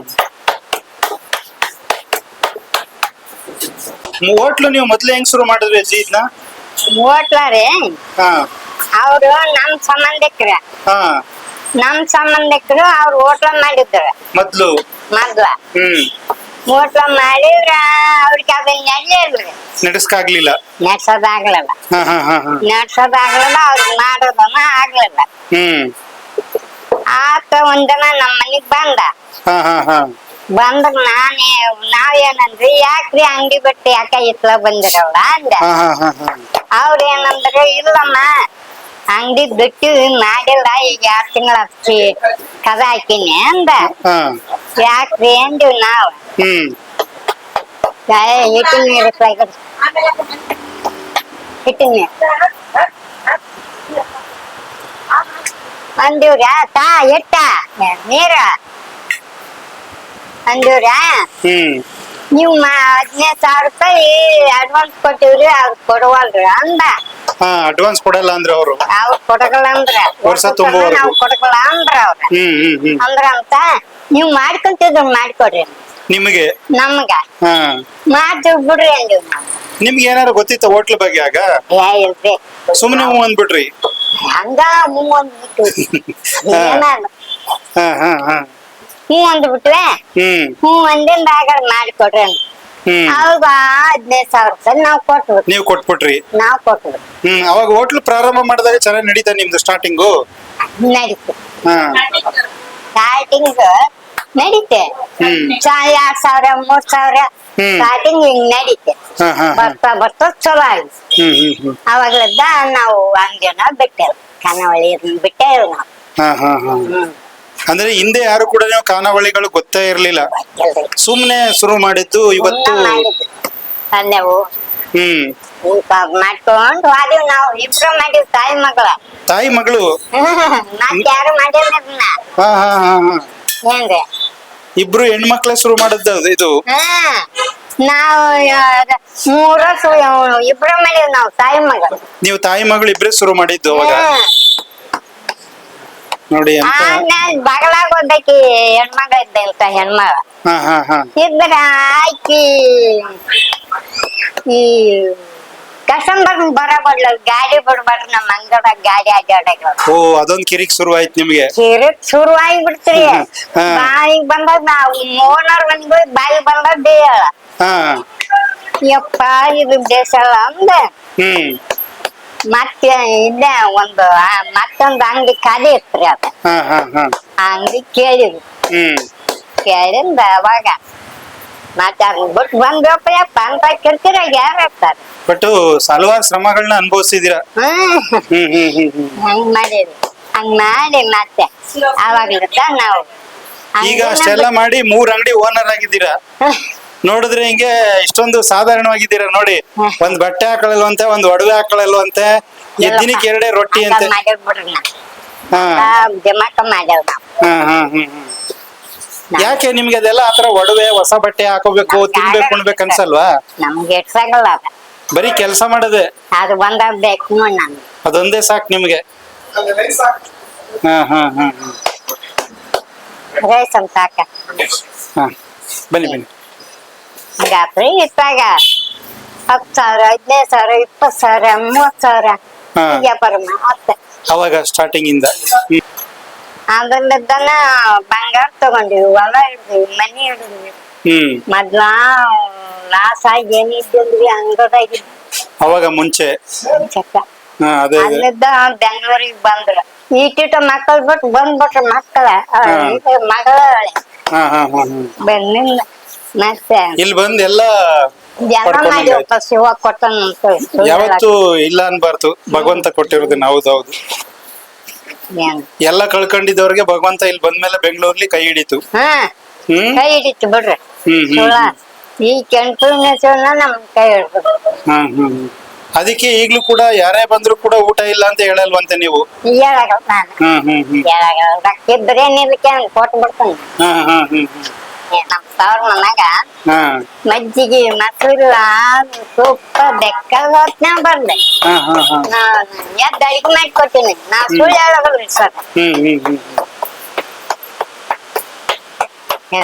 ಹೋಟ್ಲು ನೀವು ಮೊದ್ಲು ಹೆಂಗ್ ಶುರು ಮಾಡಿದ್ರಿ ಅಜ್ಜಿ ಇದನ್ನ ಹೋಟ್ಲಾರಿ ಹಾ. ಅವ್ರು ನಮ್ ಸಂಬಂಧಿಕ್ರ. ಹಾ. ನಮ್ ಸಂಬಂಧಿಕರು ಅವ್ರು ಹೋಟ್ಲ ಮಾಡಿದ್ರು. ಮೊದ್ಲು? ಮೊದ್ಲ. ಹ್ಮ್. ಹೋಟ್ಲ ಮಾಡಿದ್ರ ಅವ್ರಿಗೆ ಅದನ್ನ ನಡೆಯಲ್ರಿ ನಡೆಸ್ಕಾಗ್ಲಿಲ್ಲ. ನಡ್ಸೋದಾಗ್ಲಿಲ್ಲ. ಹಾ ಹಾ ಹಾ ಹಾ. ನಡ್ಸೋದಾಗ್ಲಿಲ್ಲ ಅವ್ರಿಗೆ ಮಾಡೋದನ್ನ ಆಗ್ಲಿಲ್ಲ. ಹ್ಮ್. ಆತ ಒಂದಿನ ನಮ್ಮ ಮನಿಗ್ ಬಂದ. ಹಾ ಹಾ ಹಾ. ಬಂದ ನಾನೇ ನಾವೇನಂದ್ರಿ ಯಾಕ್ರಿ ಅಂಗಡಿ ಬಟ್ಟೆ ಯಾಕ ಇತ್ಲ ಬಂದಿರಲ್ಲ ಅಂದ. ಹಾ ಹಾ ಹಾ ಹಾ. ಅವ್ರ ಏನಂದ್ರೆ ಇಲ್ಲಮ್ಮ ಅಂಗಡಿ ಬಿಟ್ಟು ಮಾಡಿಲ್ಲ ಈಗ ಎರಡ್ ತಿಂಗಳ ಹಚ್ಚಿ ಕದ ಹಾಕಿನಿ ಅಂದ. ಹಾ. ಯಾಕ್ರಿ ಅಂದಿವ್ ನಾವ್? ಹ್ಮ್. ಹಿಟ್ಟಿನ ನೀರು ಹಿಟ್ಟಿನ ನೀರು ಅಂದಿವ್ರ ತಾ ಎಟ್ಟ ನೀರ? ಅಂದಿವ್ರ ಹ್ಮ್. ನೀವು ಹದಿನೈದು ಸಾವಿರ ರೂಪಾಯಿ ಅಡ್ವಾನ್ಸ್ ಕೊಟ್ಟಿವ್ರಿ ಅವ್ರು ಕೊಡವಲ್ರಿ ಅಂದ. ಅಡ್ವಾನ್ಸ್ ಕೊಡಲ್ಲ ಅಂದ್ರೆ ಅವರು. ಕೊಡಗಲ್ಲ ಅಂದ್ರ. ವರ್ಷ ತುಂಬುವರೆಗೂ. ನಾವು ಅಂದ್ರ ಅವ್ರ. ಹ್ಮ್ ಹ್ಮ್ ಹ್ಮ್. ಅಂದ್ರ ಅಂತ ನೀವ್ ಮಾಡ್ಕೊಂತಿದ್ರ ಮಾಡ್ಕೊಡ್ರಿ. ನಿಮಗೆ? ನಮ್ಗ. ಹಾ. ಮಾಡ್ತೀವಿ ಬಿಡ್ರಿ ಅಂದಿವ್ ನಾವು. ನಿಮ್ಗೆ ಏನಾರು ಗೊತ್ತಿತ್ತ ಹೋಟ್ಲ್ ಬಗ್ಗೆ ಆಗ? ಏ ಇಲ್ರಿ. ಸುಮ್ನೆ ಹ್ಞೂ ಅಂದ್ಬಿಟ್ರಿ ಹಂಗ ಹ್ಞೂ ಅಂದ್ಬಿಟ್ಟು ಹಾ. ಏನ ಹಾ ಹಾ ಹಾ. ಹ್ಞೂ ಅಂದ್ಬಿಟ್ವೆ. ಹ್ಮ್. ಹ್ಞೂ ಅಂದಿಂದ ಆಗ ಮಾಡ್ಕೊಡ್ರಿ ಅಂತ ಅವಾಗ ಹದಿನೈದು ಸಾವಿರ ರೂಪಾಯಿ ನಾವು ನೀವ್ ಕೊಟ್ಬಿಟ್ರಿ. ನಾವು ಕೊಟ್ಟು ಹ್ಮ್ ಅವಾಗ ಹೋಟ್ಲ್ ಪ್ರಾರಂಭ ಮಾಡಿದಾಗ ಚೆನ್ನಾಗಿ ನಡೀತಾ ನಿಮ್ದು ಸ್ಟಾರ್ಟಿಂಗು ನಡೀತು. ಹಾ. ಸ್ಟಾರ್ಟಿಂಗ್ ನಡೀತೆ. ಎರಡ್ ಸಾವಿರ ಮೂರ್ ಸಾವಿರ. ಸ್ಟಾರ್ಟಿಂಗ್ ಹಿಂಗ್ ನಡೀತೆ. ಹಾ ಹಾ ಹಾ. ಬರ್ತಾ ಬರ್ತಾ ಚಲೋ ಆಗಿ ಹ್ಮ್ ಹ್ಮ್ ಹ್ಮ್. ಅವಾಗ್ಲದ್ದ ನಾವು ಅಂಗಡಿಯನ್ನ ಬಿಟ್ಟೆವು. ಕನ್ನವಳಿ ಬಿಟ್ಟೆವು ನಾವು. ಹಾ ಹಾ ಹಾ. ಹ್ಮ್. ಅಂದ್ರೆ ಹಿಂದೆ ಯಾರು ಕೂಡ ನೀವು ಖಾನಾವಳಿಗಳು ಗೊತ್ತೇ ಇರ್ಲಿಲ್ಲ. ಸುಮ್ನೆ ಶುರು ಮಾಡಿದ್ದು ಇವತ್ತು ತಂದೆವು ಹ್ಮ್. ಮಾಡ್ಕೊಂಡು ನಾವು ಇಬ್ರು ಮಾಡಿವ್ ತಾಯಿ ಮಗಳ. ತಾಯಿ ಮಗಳು? ಯಾರು ಮಾಡಿಲ್ಲ ಇಬ್ರು ಹೆಣ್ಮಕ್ಳೇ ಶುರು ಮಾಡಿದ್ದು ಇದು? ನಾವು ಮೂರ ಇಬ್ರು ಮಾಡಿದ್ ನಾವು ತಾಯಿ ಮಗಳು. ನೀವು ತಾಯಿ ಮಗಳು ಇಬ್ರೇ ಶುರು ಮಾಡಿದ್ದು ಅವಾಗ? ನೋಡಿ ಅಂತ. ಆಮೇಲೆ ಬಗಲಾಗ ಒಬ್ಬಾಕಿ ಹೆಣ್ಮಗ ಇದ್ದ ಅಂತ ಹೆಣ್ಮಗ. ಹಾ ಹಾ ಹಾ. ಇದ್ರ ಆಕಿ ಈ ಕಸಂಬರ್ ಬರಬಾರ್ಲ ಗಾಡಿ ಬಿಡ್ಬಾರ್ದು ನಮ್ಮ ಅಂಗಡ ಗಾಡಿ ಅಡ್ಡಾಡಕ ಓ ಅದೊಂದ್ ಕಿರಿಕ್ ಶುರು ಆಯ್ತು ನಿಮ್ಗೆ. ಕಿರಿಕ್ ಶುರು ಆಗಿಬಿಡ್ತ್ರಿ. ಹಾ. ಬಾಯಿಗೆ ಬಂದಾಗ ನಾವು ಓನರ್ ಬಂದ್ ಬಾಯಿ ಬಂದದ್ದೇ ಹೇಳ ಹಾ. ಯಪ್ಪ ಇದು ದೇಶ ಅಲ್ಲ ಅಂದೆ. ಹ್ಮ್. ಮತ್ತೆ ಇಲ್ಲೇ ಒಂದು ಆ, ಮತ್ತೊಂದು ಅಂಗಡಿ ಖಾಲಿ ಇತ್ರಿ ಅದ. ಹಾ ಹಾ ಹಾ. ಆ ಅಂಗಡಿ ಕೇಳಿದ್ವಿ. ಹ್ಮ್. ಕೇಳಿಂದ ಅವಾಗ ಮತ್ತೆ ಅದನ್ನ ಬಿಟ್ಟು ಬಂದ್ರಪ್ಪ ಯಪ್ಪ ಅಂತ ಕಿರ್ಕಿರ ಯಾರು ಇರ್ತಾರೆ ಬಟ್ ಹಲವಾರು ಶ್ರಮಗಳನ್ನ ಅನುಭವಿಸಿದೀರ ಹ್ಮ್ ಹ್ಮ್ ಹ್ಮ್ ಹ್ಮ್ ಹ್ಮ್. ಹಂಗ್ ಮಾಡಿದ್ವಿ. ಹಂಗ್ ಮಾಡಿ ಮತ್ತೆ ಅವಾಗ್ಲಿದ್ದ ನಾವು ಈಗ ಅಷ್ಟೆಲ್ಲ ಮಾಡಿ ಮೂರ್ ಅಂಗಡಿ ಓನರ್ ಆಗಿದ್ದೀರಾ? ನೋಡಿದ್ರೆ ಹಿಂಗೆ ಇಷ್ಟೊಂದು ಸಾಧಾರಣವಾಗಿದ್ದೀರ ನೋಡಿ. ಒಂದ್ ಬಟ್ಟೆ ಹಾಕೊಳ್ಳಲ್ವಂತೆ ಒಂದ್ ಒಡವೆ ಹಾಕೊಳ್ಳಲ್ವಂತೆ ಎದ್ದಿನಕ್ಕೆ ಎರಡೇ ರೊಟ್ಟಿ ಅಂತ. ಯಾಕೆ ನಿಮ್ಗೆ ಅದೆಲ್ಲ ಆತರ ಒಡವೆ ಹೊಸ ಬಟ್ಟೆ ಹಾಕೋಬೇಕು ತಿನ್ಬೇಕು ಉಣ್ಬೇಕು ಅನ್ಸಲ್ವಾ? ನಮ್ಗೆ ಎಟ್ಸಾಗಲ್ಲ ಬರೀ ಕೆಲಸ ಮಾಡದೆ. ಅದು ಬೇಕು ನಮ್ಗೆ ಅದೊಂದೇ ಸಾಕು ನಿಮ್ಗೆ. ಹಾ ಹಾ ಹಾ ಹಾ ಬನ್ನಿ ಬನ್ನಿ. ಹಂಗಾತ್ರಿ ಇತ್ತಾಗ ಹತ್ತು ಸಾವಿರ ಹದಿನೈದು ಸಾವಿರ ಇಪ್ಪತ್ತು ಸಾವಿರ ಮೂವತ್ತು ಸಾವಿರ ಹಾ. ವ್ಯಾಪಾರ ಮತ್ತೆ. ಅವಾಗ ಸ್ಟಾರ್ಟಿಂಗ್ ಇಂದ. ಹ್ಮ್. ಅದ್ರಲ್ಲಿದ್ದನ ಬಂಗಾರ ತಗೊಂಡಿವಿ ಹೊಲ ಹಿಡಿದ್ವಿ ಮನಿ ಹಿಡಿದ್ವಿ. ಹ್ಮ್. ಮೊದ್ಲ ಲಾಸ್ ಆಗಿ ಏನಿದ್ದಿಲ್ರಿ ಅಂಗದಾಗಿ ಅವಾಗ ಮುಂಚೆ. ಚಕ್ಕ ಹಾ ಅದೇ ಅದೇ ಅಲ್ಲಿದ್ದ ಬೆಂಗಳೂರಿಗೆ ಬಂದ್ರ. ಈಟಿಟ ಮಕ್ಕಳು ಬಿಟ್ಟು ಬಂದ್ಬಿಟ್ರು ಮಕ್ಕಳ. ಹಾ. ಮಗಳ ಹಾ ಹಾ ಹಾ ಹಾ. ಬೆನ್ನಿಂದ. ಮತ್ತೆ ಇಲ್ಲಿ ಬಂದ್ ಎಲ್ಲ ಶಿವ ಯಾವತ್ತು ಇಲ್ಲ ಅನ್ಬಾರ್ದು. ಭಗವಂತ ಕೊಟ್ಟಿರೋದನ್ನ ಹೌದೌದು ಹೌದು. ಎಲ್ಲ ಕಳ್ಕೊಂಡಿದ್ದವ್ರಿಗೆ ಭಗವಂತ ಇಲ್ಲಿ ಬಂದ್ಮೇಲೆ ಬೆಂಗಳೂರ್ಲಿ ಕೈ ಹಿಡಿತು. ಹಾ ಹ್ಮ್? ಕೈ ಹಿಡಿತು ಬಿಡ್ರಿ. ಹ್ಮ್ ಹ್ಮ್ ಸುಳ್ಳ ಈ ಕೆಂಪುನೇಶ್ವರನ ನಮ್ ಕೈ ಹಿಡ್ದು. ಹ್ಮ್ ಹ್ಮ್. ಅದಕ್ಕೆ ಈಗ್ಲೂ ಕೂಡ ಯಾರೇ ಬಂದ್ರು ಕೂಡ ಊಟ ಇಲ್ಲ ಅಂತ ಹೇಳಲ್ವಂತೆ ನೀವು? ಹೇಳಾಗಲ್ಲ ನಾನು. ಹ್ಮ್ ಹ್ಮ್ ಹ್ಮ್. ಹೇಳಾಗಲ್ಲ. ರೊಕ್ಕ ಇದ್ರೆ ನಿಲ್ಕೆ ಕೊಟ್ಟು ಬಿಡ್ತಾನೆ ಹಾ ಹಾ ಹ್ಮ್ ಹ್ಮ್. ನಮ್ ತವ್ರ ಮನ್ಯಾಗ ಹಾ. ಮಜ್ಜಿಗೆ ಮೊಸರಿಲ್ಲ ತುಪ್ಪ ಬೆಕ್ಕ ಹೊತ್ನ ಬರ್ದೆ ಎದ್ದು ಅಡಿಗೆ ನಾ ಸುಳ್ಳು ಸರ್.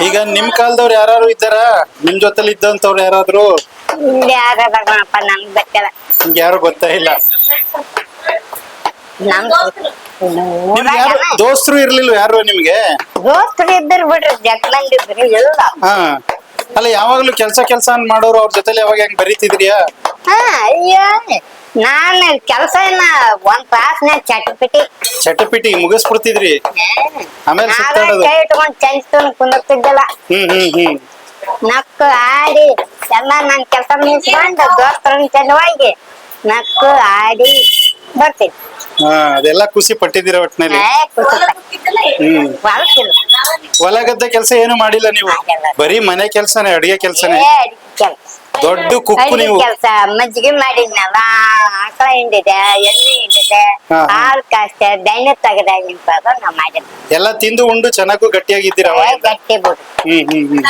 ಈಗ ನಿಮ್ ಕಾಲದವ್ರು ಯಾರು ಇದ್ದಾರ? ನಿಮ್ ಜೊತೆಲಿ ಇದ್ದಂತವ್ರು ಯಾರಾದ್ರು? ಇಲ್ಲಿ ಯಾರಪ್ಪ ನಮ್ಗೆ ಗೊತ್ತಿಲ್ಲ. ನಿಮ್ಗೆ ಯಾರು ಗೊತ್ತಾ ಇಲ್ಲ. ನಮ್ ದೋಸ್ತರು. ಇರ್ಲಿಲ್ಲ ಯಾರು ನಿಮ್ಗೆ? ದೋಸ್ತರು ಇದ್ದರು ಬಿಡ್ರಿ ಜಗಳಂಗ್ ಇದ್ರಿ ಎಲ್ಲ ಹಾ. ಅಲ್ಲ ಯಾವಾಗ್ಲೂ ಕೆಲ್ಸ ಕೆಲ್ಸ ಮಾಡೋರು ಅವ್ರ ಜೊತೆ ಯಾವಾಗ ಹೆಂಗ್ ಬರೀತಿದ್ರಿಯಾ? ಹಾ ಅಯ್ಯೋ ನಾನು ಕೆಲ್ಸ ಏನ ಒಂದ್ ತಾಸ್ನ್ಯಾಗ ಚಟಪಿಟಿ. ಚಟಪಿಟಿ ಮುಗಿಸ್ಬಿಡ್ತಿದ್ರಿ. ಆಮೇಲೆ ಸುತ್ತಾಡೋದು ಕೈ ಇಟ್ಕೊಂಡ್ ಚಂಚ್ತೊಂಡ್ ಕುಂದಿರ್ತಿದ್ದಿಲ್ಲ. ಹ್ಮ್ ಹ್ಮ್ ಹ್ಮ್. ನಕ್ಕು ಆಡಿ ಎಲ್ಲ ನನ್ ಕೆಲಸ ಮುಗಿಸ್ಕೊಂಡು ದೋಸ್ತರ ಚೆಲುವಾಗಿ ನಕ್ಕು ಆಡಿ. ಬರ್ತೀನಿ. ಹಾ ಅದೆಲ್ಲ ಖುಷಿ ಪಟ್ಟಿದ್ದೀರ ಒಟ್ಟಿನಲ್ಲಿ ಏ ಹ್ಮ್. ಹೊಲ ಗದ್ದೆ ಕೆಲಸ ಏನು ಮಾಡಿಲ್ಲ ನೀವು? ಬರೀ ಮನೆ ಕೆಲ್ಸನೇ ಅಡಿಗೆ ಕೆಲ್ಸನೇ? ಏ ಅಡಿಗೆ ಕೆಲ್ಸ. ದೊಡ್ಡ ಕುಕ್ಕು ಅಡಿಗೆ ನೀವು. ಕೆಲ್ಸ. ಮಜ್ಜಿಗೆ ಮಾಡಿದ್ನಲ್ಲ ಆಕಳ ಹಿಂಡಿದೆ ಎಣ್ಣೆ ಹಿಂಡಿದೆ ಹಾ, ಹಾ. ಹಾಲು ಕಾಸ್ತೆ ಬೆಣ್ಣೆ ತೆಗೆದ ನಿಂಪಾಗ ನಾ ಮಾಡಿದ್ದೆ. ಎಲ್ಲ ತಿಂದು ಉಂಡು ಚೆನ್ನಾಗೂ ಗಟ್ಟಿಯಾಗಿದ್ದೀರ ಅವಾಗಿಂದ ಗಟ್ಟಿ ಬಿಡು. ಹ್ಮ್ ಹ್ಮ್ ಹ್ಮ್.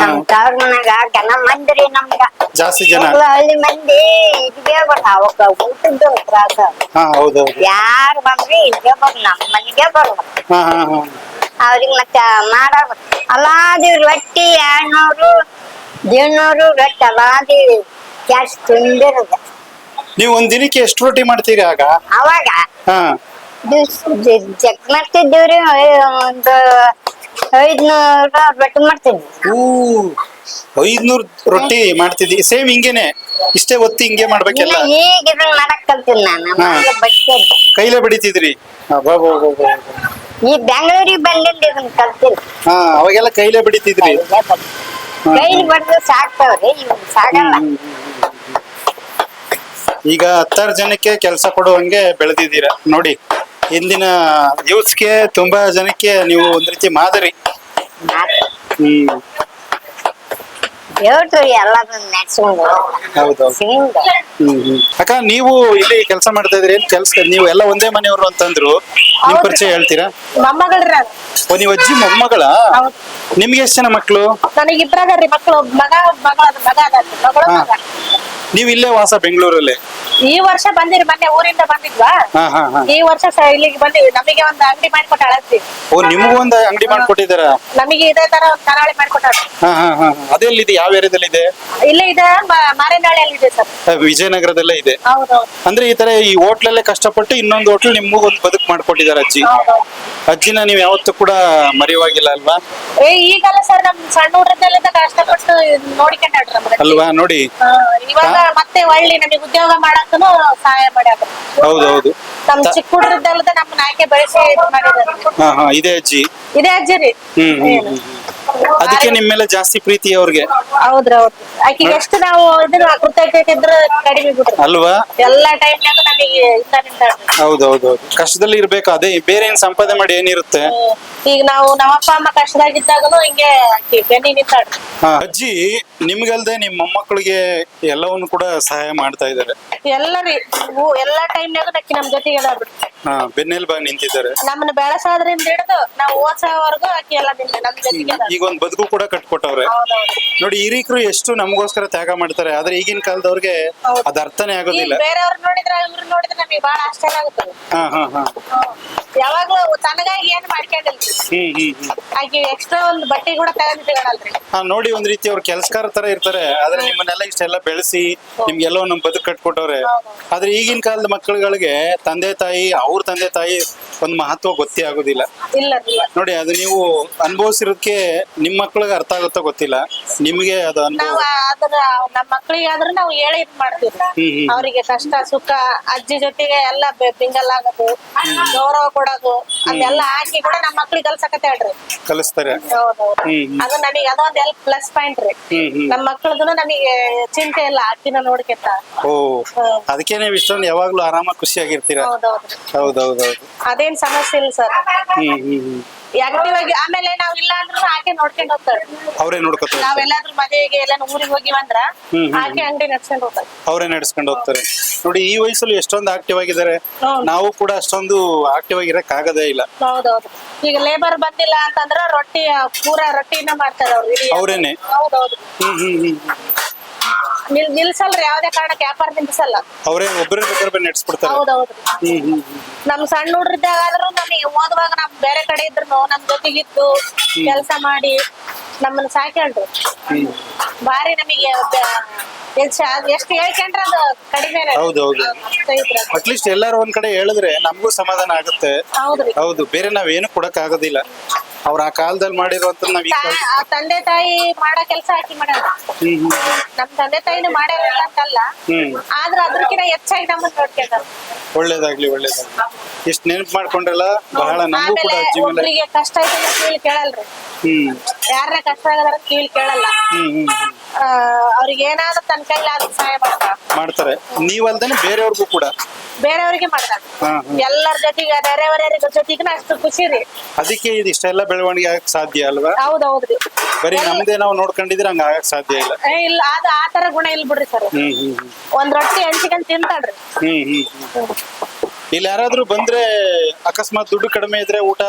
ನಮ್ ತವ್ರ ಮನ್ಯಾಗ ಗನ ಮಂದಿರಿ ನಮ್ಗ. ಜಾಸ್ತಿ ಜನ. ಹಳ್ಳಿ ಮಂದಿ ಇದ್ಗೆ ಬರ್ತಾವ ಅವಕ್ಕ ಊಟದ್ದು ತ್ರಾಸ. ಹಾ ಹೌದೌದು ಯಾರು ಬಂದ್ರಿ ಇದ್ಗೆ ಬರ್ ನಮ್ ಮನೆಗೆ ಬರ್ಬೇಕು. ಹಾ ಹಾ ಹಾ. ಅವ್ರಿಗೆ ಮತ್ತೆ ಮಾಡೋದು ಅಲಾದಿ ರೊಟ್ಟಿ ಎರಡ್ನೂರು ದೇಡ್ನೂರು ರೊಟ್ಟಿ ಅಲಾದಿ ಕ್ಯಾಶ್ ತುಂಬಿರೋದು. ನೀವು ಒಂದ್ ದಿನಕ್ಕೆ ಎಷ್ಟು ರೊಟ್ಟಿ ಮಾಡ್ತೀರಿ ಆಗ? ಅವಾಗ? ಹಾ. ಚೆಕ್ ಮಾಡ್ತಿದ್ದೀವ್ರಿ ಒಂದು ಐದ್ನೂರ ರೊಟ್ಟಿ ಊ ಐದ್ನೂರ್ ರೊಟ್ಟಿ ಮಾಡ್ತಿದ್ದಿ. ಸೇಮ್ ಹಿಂಗೇನೆ. ಇಷ್ಟೇ ಒತ್ತಿ ಹಿಂಗೆ ಮಾಡ್ಬೇಕೆಲ್ಲ? ಇನ್ನ ಈಗ ಇದನ್ನ ಮಾಡಕ್ ಕಲ್ತೀನಿ ನಾನು. ಹಾ. ಮೊದ್ಲು ಬಡ್ಸಿದ್ದೆ. ಕೈಲೇ ಬಡಿತಿದ್ರಿ? ಬಾ ಈ ಬೆಂಗಳೂರಿಗೆ ಬಂದಿಂದ ಇದನ್ನ ಕಲ್ತೀನಿ. ಹಾ ಅವಾಗೆಲ್ಲ ಕೈಲೇ ಬಡಿತಿದ್ರಿ? ಕೈಲಿ ಬಡ್ದು ಸಾಕ್ತಾವ್ರಿ ಇವ್ ಸಾಗಲ್ಲ. ಈಗ ಹತ್ತಾರು ಜನಕ್ಕೆ ಕೆಲಸ ಕೊಡುವಂಗೆ ಬೆಳೆದಿದ್ದೀರಾ. ನೋಡಿ. ಇಂದಿನ ಯೂತ್ಸ್ಗೆ ತುಂಬಾ ಜನಕ್ಕೆ ನೀವು ಒಂದ್ ರೀತಿ ಮಾದರಿ. ಹ್ಮ್ ಸಿಂಗ್. ಅಕ್ಕ ನೀವು ಇಲ್ಲಿ ಕೆಲಸ ಮಾಡ್ತಾ ಇದ್ರಿ ಏನ್ ಕೆಲ್ಸ ನೀವು ಎಲ್ಲ ಒಂದೇ ಮನೆಯವರು ಅಂತಂದ್ರು ನಿಮ್ ಪರಿಚಯ ಹೇಳ್ತೀರಾ? ಮೊಮ್ಮಗಳ್ರಿ ಅದು ಓ ನೀವು ಅಜ್ಜಿ ಮೊಮ್ಮಗಳ? ಹೌದು. ನಿಮ್ಗೆ ಎಷ್ಟ್ ಜನ ಮಕ್ಕಳು ನನಗೆ ಇಬ್ಬರಾಗ್ರಿ ಮಕ್ಕಳು ಒಬ್ಬ ಮಗ ಒಬ್ಬ ಮಗಳ ಮಗ ಅದಾರ್ರಿ ಮಗಳು ಹಾ. ಮಗ. ನೀವು ಇಲ್ಲೇ ವಾಸ ಬೆಂಗಳೂರಲ್ಲಿ? ಈ ವರ್ಷ ಬಂದಿರಿ ಮೊನ್ನೆ ಊರಿಂದ ಬಂದಿದ್ವಾ? ಹಾ ಹಾ ಹಾ. ಈ ವರ್ಷ ಸ- ಇಲ್ಲಿಗೆ ಬಂದಿವಿ ನಮಗೆ ಒಂದು ಅಂಗಡಿ ಮಾಡಿಕೊಟ್ಟಿ ಓ ನಿಮಗೂ ಒಂದು ಅಂಗಡಿ ಮಾಡಿಕೊಟ್ಟಿದ್ದಾರೆ? ನಮಗೆ ಇದೇ ತರ ಒಂದು ಕರಾವಳಿ ಮಾಡಿಕೊಟ್ಟಾಳ. ಹಾ ಹಾ ಹಾ ಅದೆಲ್ಲಿದೆ ಯಾವ ಏರಿಯಾದಲ್ಲಿ ಇದೆ ಇಲ್ಲ ಇದೆ ಮಾರೇನಹಳ್ಳಿಯಲ್ಲಿ ಇದೆ ಸರ್. ವಿಜಯನಗರದಲ್ಲೇ ಇದೆ. ಹೌದೌದು. ಅಂದ್ರೆ ಈ ತರ ಈ ಹೋಟ್ಲಲ್ಲೇ ಕಷ್ಟಪಟ್ಟು ಇನ್ನೊಂದು ಹೋಟ್ಲ್ ನಿಮಗೂ ಒಂದು ಬದುಕು ಮಾಡ್ಕೊಟ್ಟಿದ್ದಾರೆ ಅಜ್ಜಿ. ಹೌದೌದು. ಅಜ್ಜಿನ ನೀವು ಯಾವತ್ತೂ ಕೂಡ ಮರೆಯುವಾಗಿಲ್ಲ ಅಲ್ವಾ? ಏ ಈಗಲ್ಲ ಸರ್ ನಮ್ ಸಣ್ಣ ಹುಡುಗರದಲ್ಲಿಂದ ಕಷ್ಟಪಟ್ಟು ನೋಡಿಕೊಂಡ್ರಿ ನಮ್ಗೆ ಅಲ್ವಾ ನೋಡಿ. ಇವಾಗ ಮತ್ತೆ ಒಳ್ಳೆ ನಮಗೆ ಉದ್ಯೋಗ ಮಾಡಕ್ಕೂ ಸಹಾಯ ಮಾಡ್ಯಾರ ಹೌದೌದು ನಮ್ ಚಿಕ್ಕ ಹುಡುಗರದ್ದಲ್ಲದ ನಮ್ಮ ಆಕೆ ಬೆಳೆಸಿ ಇದು ಮಾಡಿದಾರೆ ಹಾ ಹಾ ಇದೆ ಅಜ್ಜಿ. ಇದೇ ಅಜ್ಜಿ ರೀ. ಹ್ಮ್ ಹ್ಮ್ ಹ್ಮ್. ಅದಕ್ಕೆ ನಿಮ್ ಮೇಲೆ ಜಾಸ್ತಿ ಪ್ರೀತಿ ಅವ್ರಿಗೆ. ಹೌದ್ರಿ ಹೌದು ಆಕಿಗೆ ಎಷ್ಟು ನಾವು ಇದನ್ನ ಕಡಿಮೆ ಬಿಡ್ರಿ. ಅಲ್ವಾ? ಎಲ್ಲಾ ಟೈಮ್ ನಮಗೆ ಇಂತ ನಿಂತಾಳ್ರಿ ಹೌದೌದು ಕಷ್ಟದಲ್ಲಿ ಇರ್ಬೇಕು. ಅದೇ ಬೇರೆ ಏನ್ ಸಂಪಾದನೆ ಮಾಡಿ ಏನಿರುತ್ತೆ. ಈಗ ನಾವು ನಮ್ಮ ಅಪ್ಪ ಅಮ್ಮ ಕಷ್ಟದಾಗಿದ್ದಾಗನು ಹಿಂಗೆ ಆಕಿ ಬೆನ್ನಿ ನಿಂತಾಳ್ರಿ ಅಜ್ಜಿ ನಿಮ್ಗಲ್ದೆ ನಿಮ್ ಮೊಮ್ಮಕ್ಕಳಿಗೆ ಎಲ್ಲವನ್ನು ಕೂಡ ಸಹಾಯ ಮಾಡ್ತಾ ಇದಾರೆ ಎಲ್ಲರಿ. ಎಲ್ಲಾ ಟೈಮ್ನಾಗ ನಕ್ಕಿ ನಮ್ ಜೊತೆಗೆ ಎಲ್ಲ ಬಿಡ್ರಿ ಹಾ ಬೆನ್ನೆಲುಬಾಗಿ ನಿಂತಿದ್ದಾರೆ. ನಮ್ಮನ್ನ ಬೆಳೆಸೋದ್ರಿಂದ ಹಿಡಿದು ನಾವು ಓದ್ಸೋವರೆಗೂ ಆಕಿ ಎಲ್ಲ ನಿಂತ ನಮ್ ಜೊತೆಗೆ ಅದಾಳ ಈಗ ಒಂದ್ ಬದುಕು ಕೂಡ ಕಟ್ಕೊಟ್ಟವ್ರೆ. ಹೌದೌದು. ನೋಡಿ ಹಿರೀಕರು ಎಷ್ಟು ನಮಗೋಸ್ಕರ ತ್ಯಾಗ ಮಾಡ್ತಾರೆ ಆದ್ರೆ ಈಗಿನ ಕಾಲದವ್ರಿಗೆ ಹೌದು. ಅದ್ ಅರ್ಥನೇ ಈಗ ಆಗೋದಿಲ್ಲ. ಬೇರೆಯವ್ರ ನೋಡಿದ್ರೆ ಇವ್ರು ನೋಡಿದ್ರೆ ನಮಗೆ ಬಹಳ ಆಶ್ಚರ್ಯ ಆಗುತ್ತದೆ ಹಾ ಹಾ ಹಾ. ಯಾವಾಗ್ಲೂ ತನಗಾಗಿ ಏನ್ ಮಾಡ್ಕೊಂಡಿಲ್ರಿ ಹ್ಮ್ ಹ್ಮ್ ಹ್ಮ್. ಆಕಿ ಎಕ್ಸ್ಟ್ರಾ ಒಂದು ಬಟ್ಟೆ ಕೂಡ ತಗೊಂಡಿದ್ದಾಳಲ್ರಿ ಹಾ ನೋಡಿ ಒಂದ್ ರೀತಿ ಅವ್ರ ಕೆಲ್ಸಕಾರ ತರ ಇರ್ತಾರೆ ಆದ್ರೆ ನಿಮ್ಮನ್ನೆಲ್ಲ ಇಷ್ಟೆಲ್ಲ ಬೆಳೆಸಿ ನಿಮ್ಗೆಲ್ಲ ನಮ್ ಬದುಕು ಕಟ್ಕೊಟ್ಟವ್ರೆ. ಆದ್ರೆ ಈಗಿನ ಕಾಲದ ಮಕ್ಕಳುಗಳಿಗೆ ತಂದೆ ತಾಯಿ ಅವ್ರ ತಂದೆ ತಾಯಿ ಒಂದ್ ಮಹತ್ವ ಗೊತ್ತೇ ಆಗೋದಿಲ್ಲ. ಇಲ್ಲ ಇಲ್ಲ. ನೋಡಿ ಅದು ನೀವು ಅನುಭವಿಸಿರೋದಕ್ಕೆ ನಿಮ್ ಮಕ್ಳಿಗೆ ಅರ್ಥ ಆಗುತ್ತೋ ಗೊತ್ತಿಲ್ಲ. ನಿಮ್ಗೆ ಅದು ಅನುಭವ ನಾವ್ ಅದನ್ನ ನಮ್ಮ ಮಕ್ಳಿಗೆ ಆದ್ರೆ ನಾವು ಹೇಳಿ ಇದ್ ಹ್ಮ್ ಹ್ಮ್. ಅವರಿಗೆ ಕಷ್ಟ ಸುಖ ಅಜ್ಜಿ ಜೊತೆಗೆ ಎಲ್ಲ ಬಿಂಗಲ್ ಆಗೋದು ಗೌರವ ಕೊಡೋದು ಅದೆಲ್ಲ ಹಾಕಿ ಕೂಡ ನಮ್ಮ ಮಕ್ಳಿಗೆ ಕಲ್ಸಕತ್ತೆ ಹೇಳ್ರಿ. ಕಲಿಸ್ತಾರೆ. ಹೌದೌದು. ಹ್ಮ್ ಹ್ಮ್. ಅದು ನನಗೆ ಅದೊಂದ್ ಎಲ್ ಪ್ಲಸ್ ಪಾಯಿಂಟ್ ರೀ. ಹ್ಮ್ ಹ್ಮ್. ನಮ್ಮ ಮಕ್ಳದನು ನಮಗೆ ಚಿಂತೆ ಇಲ್ಲ ಅಕ್ಕಿನ ನೋಡ್ಕೆತ. ಓ. ಅದಕ್ಕೆ ನೀವು ಇಷ್ಟೊಂದು ಯಾವಾಗ್ಲೂ ಆರಾಮ ಖುಷಿಯಾಗಿರ್ತೀರ. ಹೌದೌದು. ಹೌದೌದೌದು. ಅದೇನ್ ಸಮಸ್ಯೆ ಇಲ್ಲ ಸರ್. ಹ್ಮ್ ಹ್ಮ್ ಹ್ಮ್. ಆಕ್ಟಿವ್ ಆಗಿ ಆಮೇಲೆ ನಾವ್ ಇಲ್ಲ ಅಂದ್ರೂ ಆಕೆ ನೋಡ್ಕೊಂಡ್ ಹೋಗ್ತಾರೆ. ಅವರೇ ನೋಡ್ಕೊತಾರೆ. ನಾವೆಲ್ಲಾದ್ರೂ ಮದುವೆಗೆ ಎಲ್ಲ ಊರಿಗೆ ಹೋಗಿವಂದ್ರ ಆಕೆ ಅಂಗಡಿ ನಡ್ಸ್ಕೊಂಡ್ ಹೋಗ್ತಾರೆ. ಅವರೇ ನಡೆಸ್ಕೊಂಡು ಹೋಗ್ತಾರೆ. ನೋಡಿ ಈ ವಯಸ್ಸಲ್ಲಿ ಎಷ್ಟೊಂದು ಆಕ್ಟಿವ್ ಆಗಿದ್ದಾರೆ. ನಾವು ಕೂಡ ಅಷ್ಟೊಂದು ಆಕ್ಟಿವ್ ಆಗಿರಕ್ ಆಗದೇ ಇಲ್ಲ. ಹೌದೌದು. ಈಗ ಲೇಬರ್ ಬಂದಿಲ್ಲ ಅಂತಂದ್ರ ರೊಟ್ಟಿ ಪೂರಾ ರೊಟ್ಟಿನ ಮಾಡ್ತಾರೆ ಅವ್ರು. ಅವರೇನೆ. ಹೌದೌದು. ನಿಲ್ ನಿಲ್ಸಲ್ರಿ ಯಾವ್ದೇ ಕಾರಣಕ್ಕೆ ವ್ಯಾಪಾರ ನಿಲ್ಸಲ್ಲ. ಅವರೇ ಒಬ್ಬರೇ ಬೇಕಾದ್ರೆ ನಡೆಸ್ಬಿಡ್ತಾರೆ. ಹೌದೌದು. ನಮ್ ಸಣ್ಣ ಹುಡ್ರಿದ್ದಾಗಾದ್ರೂ ನಮಗೆ ಓದುವಾಗ ನಮ್ ಬೇರೆ ಕಡೆ ಇದ್ರು ನಮ್ ಜೊತೆಗಿದ್ದು ಕೆಲಸ ಮಾಡಿ ನಮ್ಮನ್ನ ಸಾಕೊಂಡ್ರು ಬಾರಿ ನಮಗೆ ಎಷ್ಟು ಹೇಳ್ಕೊಂಡ್ರೆ ಅದು ಕಡಿಮೆ ಹೌದೌದು. ಅಟ್ಲೀಸ್ಟ್ ಎಲ್ಲಾರು ಒಂದ್ ಕಡೆ ಹೇಳಿದ್ರೆ ನಮಗೂ ಸಮಾಧಾನ ಆಗುತ್ತೆ. ಹೌದು ಬೇರೆ ನಾವೇನು ಕೊಡಕ್ ಆಗೋದಿಲ್ಲ ಅವ್ರ ಆ ಕಾಲದಲ್ಲಿ ಮಾಡಿರುವಂತ ನಾವ್ ಕಾಲ ತಾ- ಆ ತಂದೆ ತಾಯಿ ಮಾಡೋ ಕೆಲಸ ಹಾಕಿ ಮಾಡೋದು ಹ್ಮ್ ಹ್ಮ್. ನಮ್ ತಂದೆ ತಾಯಿನೂ ಮಾಡ್ಯಾರಲ್ಲ ಅಂತಲ್ಲ ಹ್ಮ್. ಆದ್ರ ಅದ್ರಕಿನ ಹೆಚ್ಚಾಗಿ ನಮ್ಮನ್ನ ನೋಡ್ಕೊಂಡಾರ ಒಳ್ಳೇದಾಗ್ಲಿ ಒಳ್ಳೇದಾಗ್ಲಿ. ಇಷ್ಟ ನೆನಪು ಮಾಡ್ಕೊಂಡ್ರಲ್ಲ ಬಹಳ ನಮಗೂ ಕೂಡ ಆಮೇಲೆ ಅಜ್ಜಿ ಮೇಲೆ ಒಬ್ರಿಗೆ ಕಷ್ಟ ಐತೆ ಅಂತ ಕೇಳಿ ಕೇಳಲ್ರಿ. ಹ್ಮ್. ಯಾರ ಕಷ್ಟ ಆಗದಾರ ಕೇಳಿ ಕೇಳಲ್ಲ. ಹ್ಮ್ ಹ್ಮ್ ಹ್ಮ್. ಆ, ಅವ್ರಿಗೆ ಏನಾದ್ರೂ ತನ್ನ ಕೈಲಾದ ಸಹಾಯ ಮಾಡ್ತಾರ. ಮಾಡ್ತಾರೆ. ನೀವಲ್ದೇನೆ ಬೇರೆಯವ್ರಿಗೂ ಕೂಡ. ಬೇರೆಯವ್ರಿಗೆ ಮಾಡ್ತಾರ. ಹಾ ಹಾ ಎಲ್ಲರ ಜೊತೆಗೆ ನೆರೆಹೊರೆಯವ್ರ ಜೊತೆಗೆ ಅಷ್ಟು ಖುಷಿ ರೀ. ಅದಕ್ಕೆ ಇದಿಷ್ಟೆಲ್ಲ ಬೆಳವಣಿಗೆ ಆಗಕ್ ಸಾಧ್ಯ ಅಲ್ವಾ? ಹೌದೌದ್ರಿ. ಬರೀ ನಮ್ದೇ ನಾವು ನೋಡ್ಕೊಂಡಿದ್ರೆ ಹಂಗ ಆಗಕ್ ಸಾಧ್ಯ ಇಲ್ಲ. ಏ, ಇಲ್ಲ ಅದು ಆ ತರ ಗುಣ ಇಲ್ ಬಿಡ್ರಿ ಸರ್. ಹ್ಮ್ ಹ್ಮ್ ಹ್ಮ್. ಒಂದ್ ರೊಟ್ಟಿ ಹಂಚಿಕೊಂಡ್ ತಿಂತಾಳ್ರಿ. ಹ್ಮ್ ಹ್ಮ್ ಹ್ಮ್. ಇಲ್ಲಿ ಯಾರಾದ್ರೂ ಬಂದ್ರೆ ಅಕಸ್ಮಾತ್ ದುಡ್ಡು ಕಡಿಮೆ ಇದ್ರೆ ಊಟ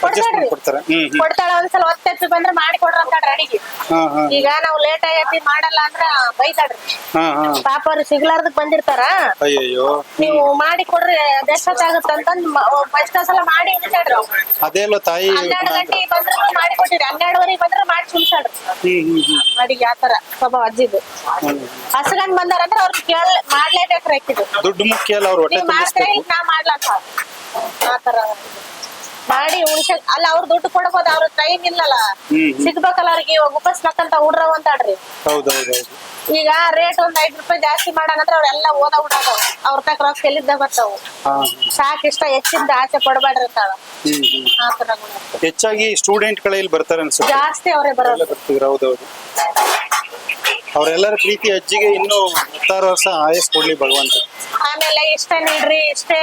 ಅಡ್ಜಸ್ಟ್ ಮಾಡ್ಕೊಡ್ತಾರೆ ಕೊಡ್ತಾರೆ. ಹ್ಮ್ ಹ್ಮ್. ಕೊಡ್ತಾಳ ಒಂದ್ಸಲ ಒತ್ತೆಪ್ಪಿ ಬಂದ್ರೆ ಮಾಡಿ ಕೊಡ್ರ ಅಂತ ಅಡಿಗೆ. ಹಾ ಹಾ. ಈಗ ನಾವು ಲೇಟ್ ಆಗೈತಿ ಮಾಡಲ್ಲ ಅಂದ್ರ ಬೈತಾಡ್ರಿ ಹಾ ಹಾ. ಪಾಪ ಅವ್ರು ಸಿಗ್ಲಾರ್ದಕ್ ಬಂದಿರ್ತಾರ? ಅಯ್ಯಯ್ಯೋ. ನೀವು ಮಾಡಿ ಕೊಡ್ರಿ ಅದೆಷ್ಟೊತ್ತಾಗುತ್ತೆ ಅಂತಂದ್ ಫಸ್ಟ್ ಸಲ ಮಾಡಿ ಉಳಿಸಾಡ್ರಿ ಅದೇಲೋ ತಾಯಿ ಹನ್ನೆರಡು ಗಂಟೆಗೆ ಬಂದ್ರೆ ಮಾಡಿ ಕೊಟ್ಟಿರಿ. ಹನ್ನೆರಡುವರೆಗೆ ಬಂದ್ರೆ ಮಾಡಿ ಸುಳ್ಸಾಡ್ರಿ ಹ್ಮ್ ಹ್ಮ್ ಹ್ಮ್. ಅಡಿಗೆ ಆತರ ಪಾಪ ಅಜ್ಜಿದು. ಹ್ಮ್. ಹಸಗಂಡ್ ಬಂದಾರಂದ್ರ ಅವ್ರ ಕೇಳ ಮಾಡ್ಲೇಬೇಕ್ರಿ ಅಕ್ಕಿದು ದುಡ್ಡು ಮುಖ್ಯ ಅಲ್ಲ ಅವ್ರು ಹೊಟ್ಟೆ ನೀವ್ ಮಾಡ್ತೀರ ತುಂಬಿಸ್ಬೇಕು. ಈಗ ನಾ ಮಾಡ್ಲಾಕ ಆತರ ಮಾಡಿ ಉಳಿಸ ಅಲ್ಲ ಅವ್ರ ದುಡ್ಡು ಕೊಡಬಹುದು ಅವ್ರ ಟೈಮ್ ಇಲ್ಲಲ್ಲ. ಸಿಗ್ಬೇಕಲ್ಲ ಅವ್ರಿಗೆ ಇವಾಗ ಉಪಸ್ಬೇಕಂತ ಹುಡ್ರ ಅಂತಾಡ್ರಿ ಈಗ ರೇಟ್ ಒಂದ್ ಐದ್ ರೂಪಾಯಿ ಜಾಸ್ತಿ ಮಾಡಂದ್ರ ಅವ್ರೆಲ್ಲ ಓದ ಹುಡಾಗ ಅವ್ರ ತಕ್ಕ ರೊಕ್ಕ ಎಲ್ಲಿದ್ದ ಬರ್ತಾವ. ಸಾಕ್ ಇಷ್ಟ ಹೆಚ್ಚಿಂದ ಆಸೆ ಕೊಡಬೇಡ್ರಿ ಅಂತಾಳ ಆತರ ಹೆಚ್ಚಾಗಿ ಸ್ಟೂಡೆಂಟ್ ಇಲ್ಲಿ ಬರ್ತಾರೆ ಅನ್ಸುತ್ತೆ. ಜಾಸ್ತಿ ಅವರೇ ಬರೋದು. ಹೌದೌದು. ಅವರೆಲ್ಲರ ಪ್ರೀತಿ ಅಜ್ಜಿಗೆ ಇನ್ನೂ ಹತ್ತಾರು ವರ್ಷ ಆಯಸ್ ಕೊಡ್ಲಿ ಭಗವಂತ. ಆಮೇಲೆ ಇಷ್ಟ ನೀಡ್ರಿ ಇಷ್ಟೇ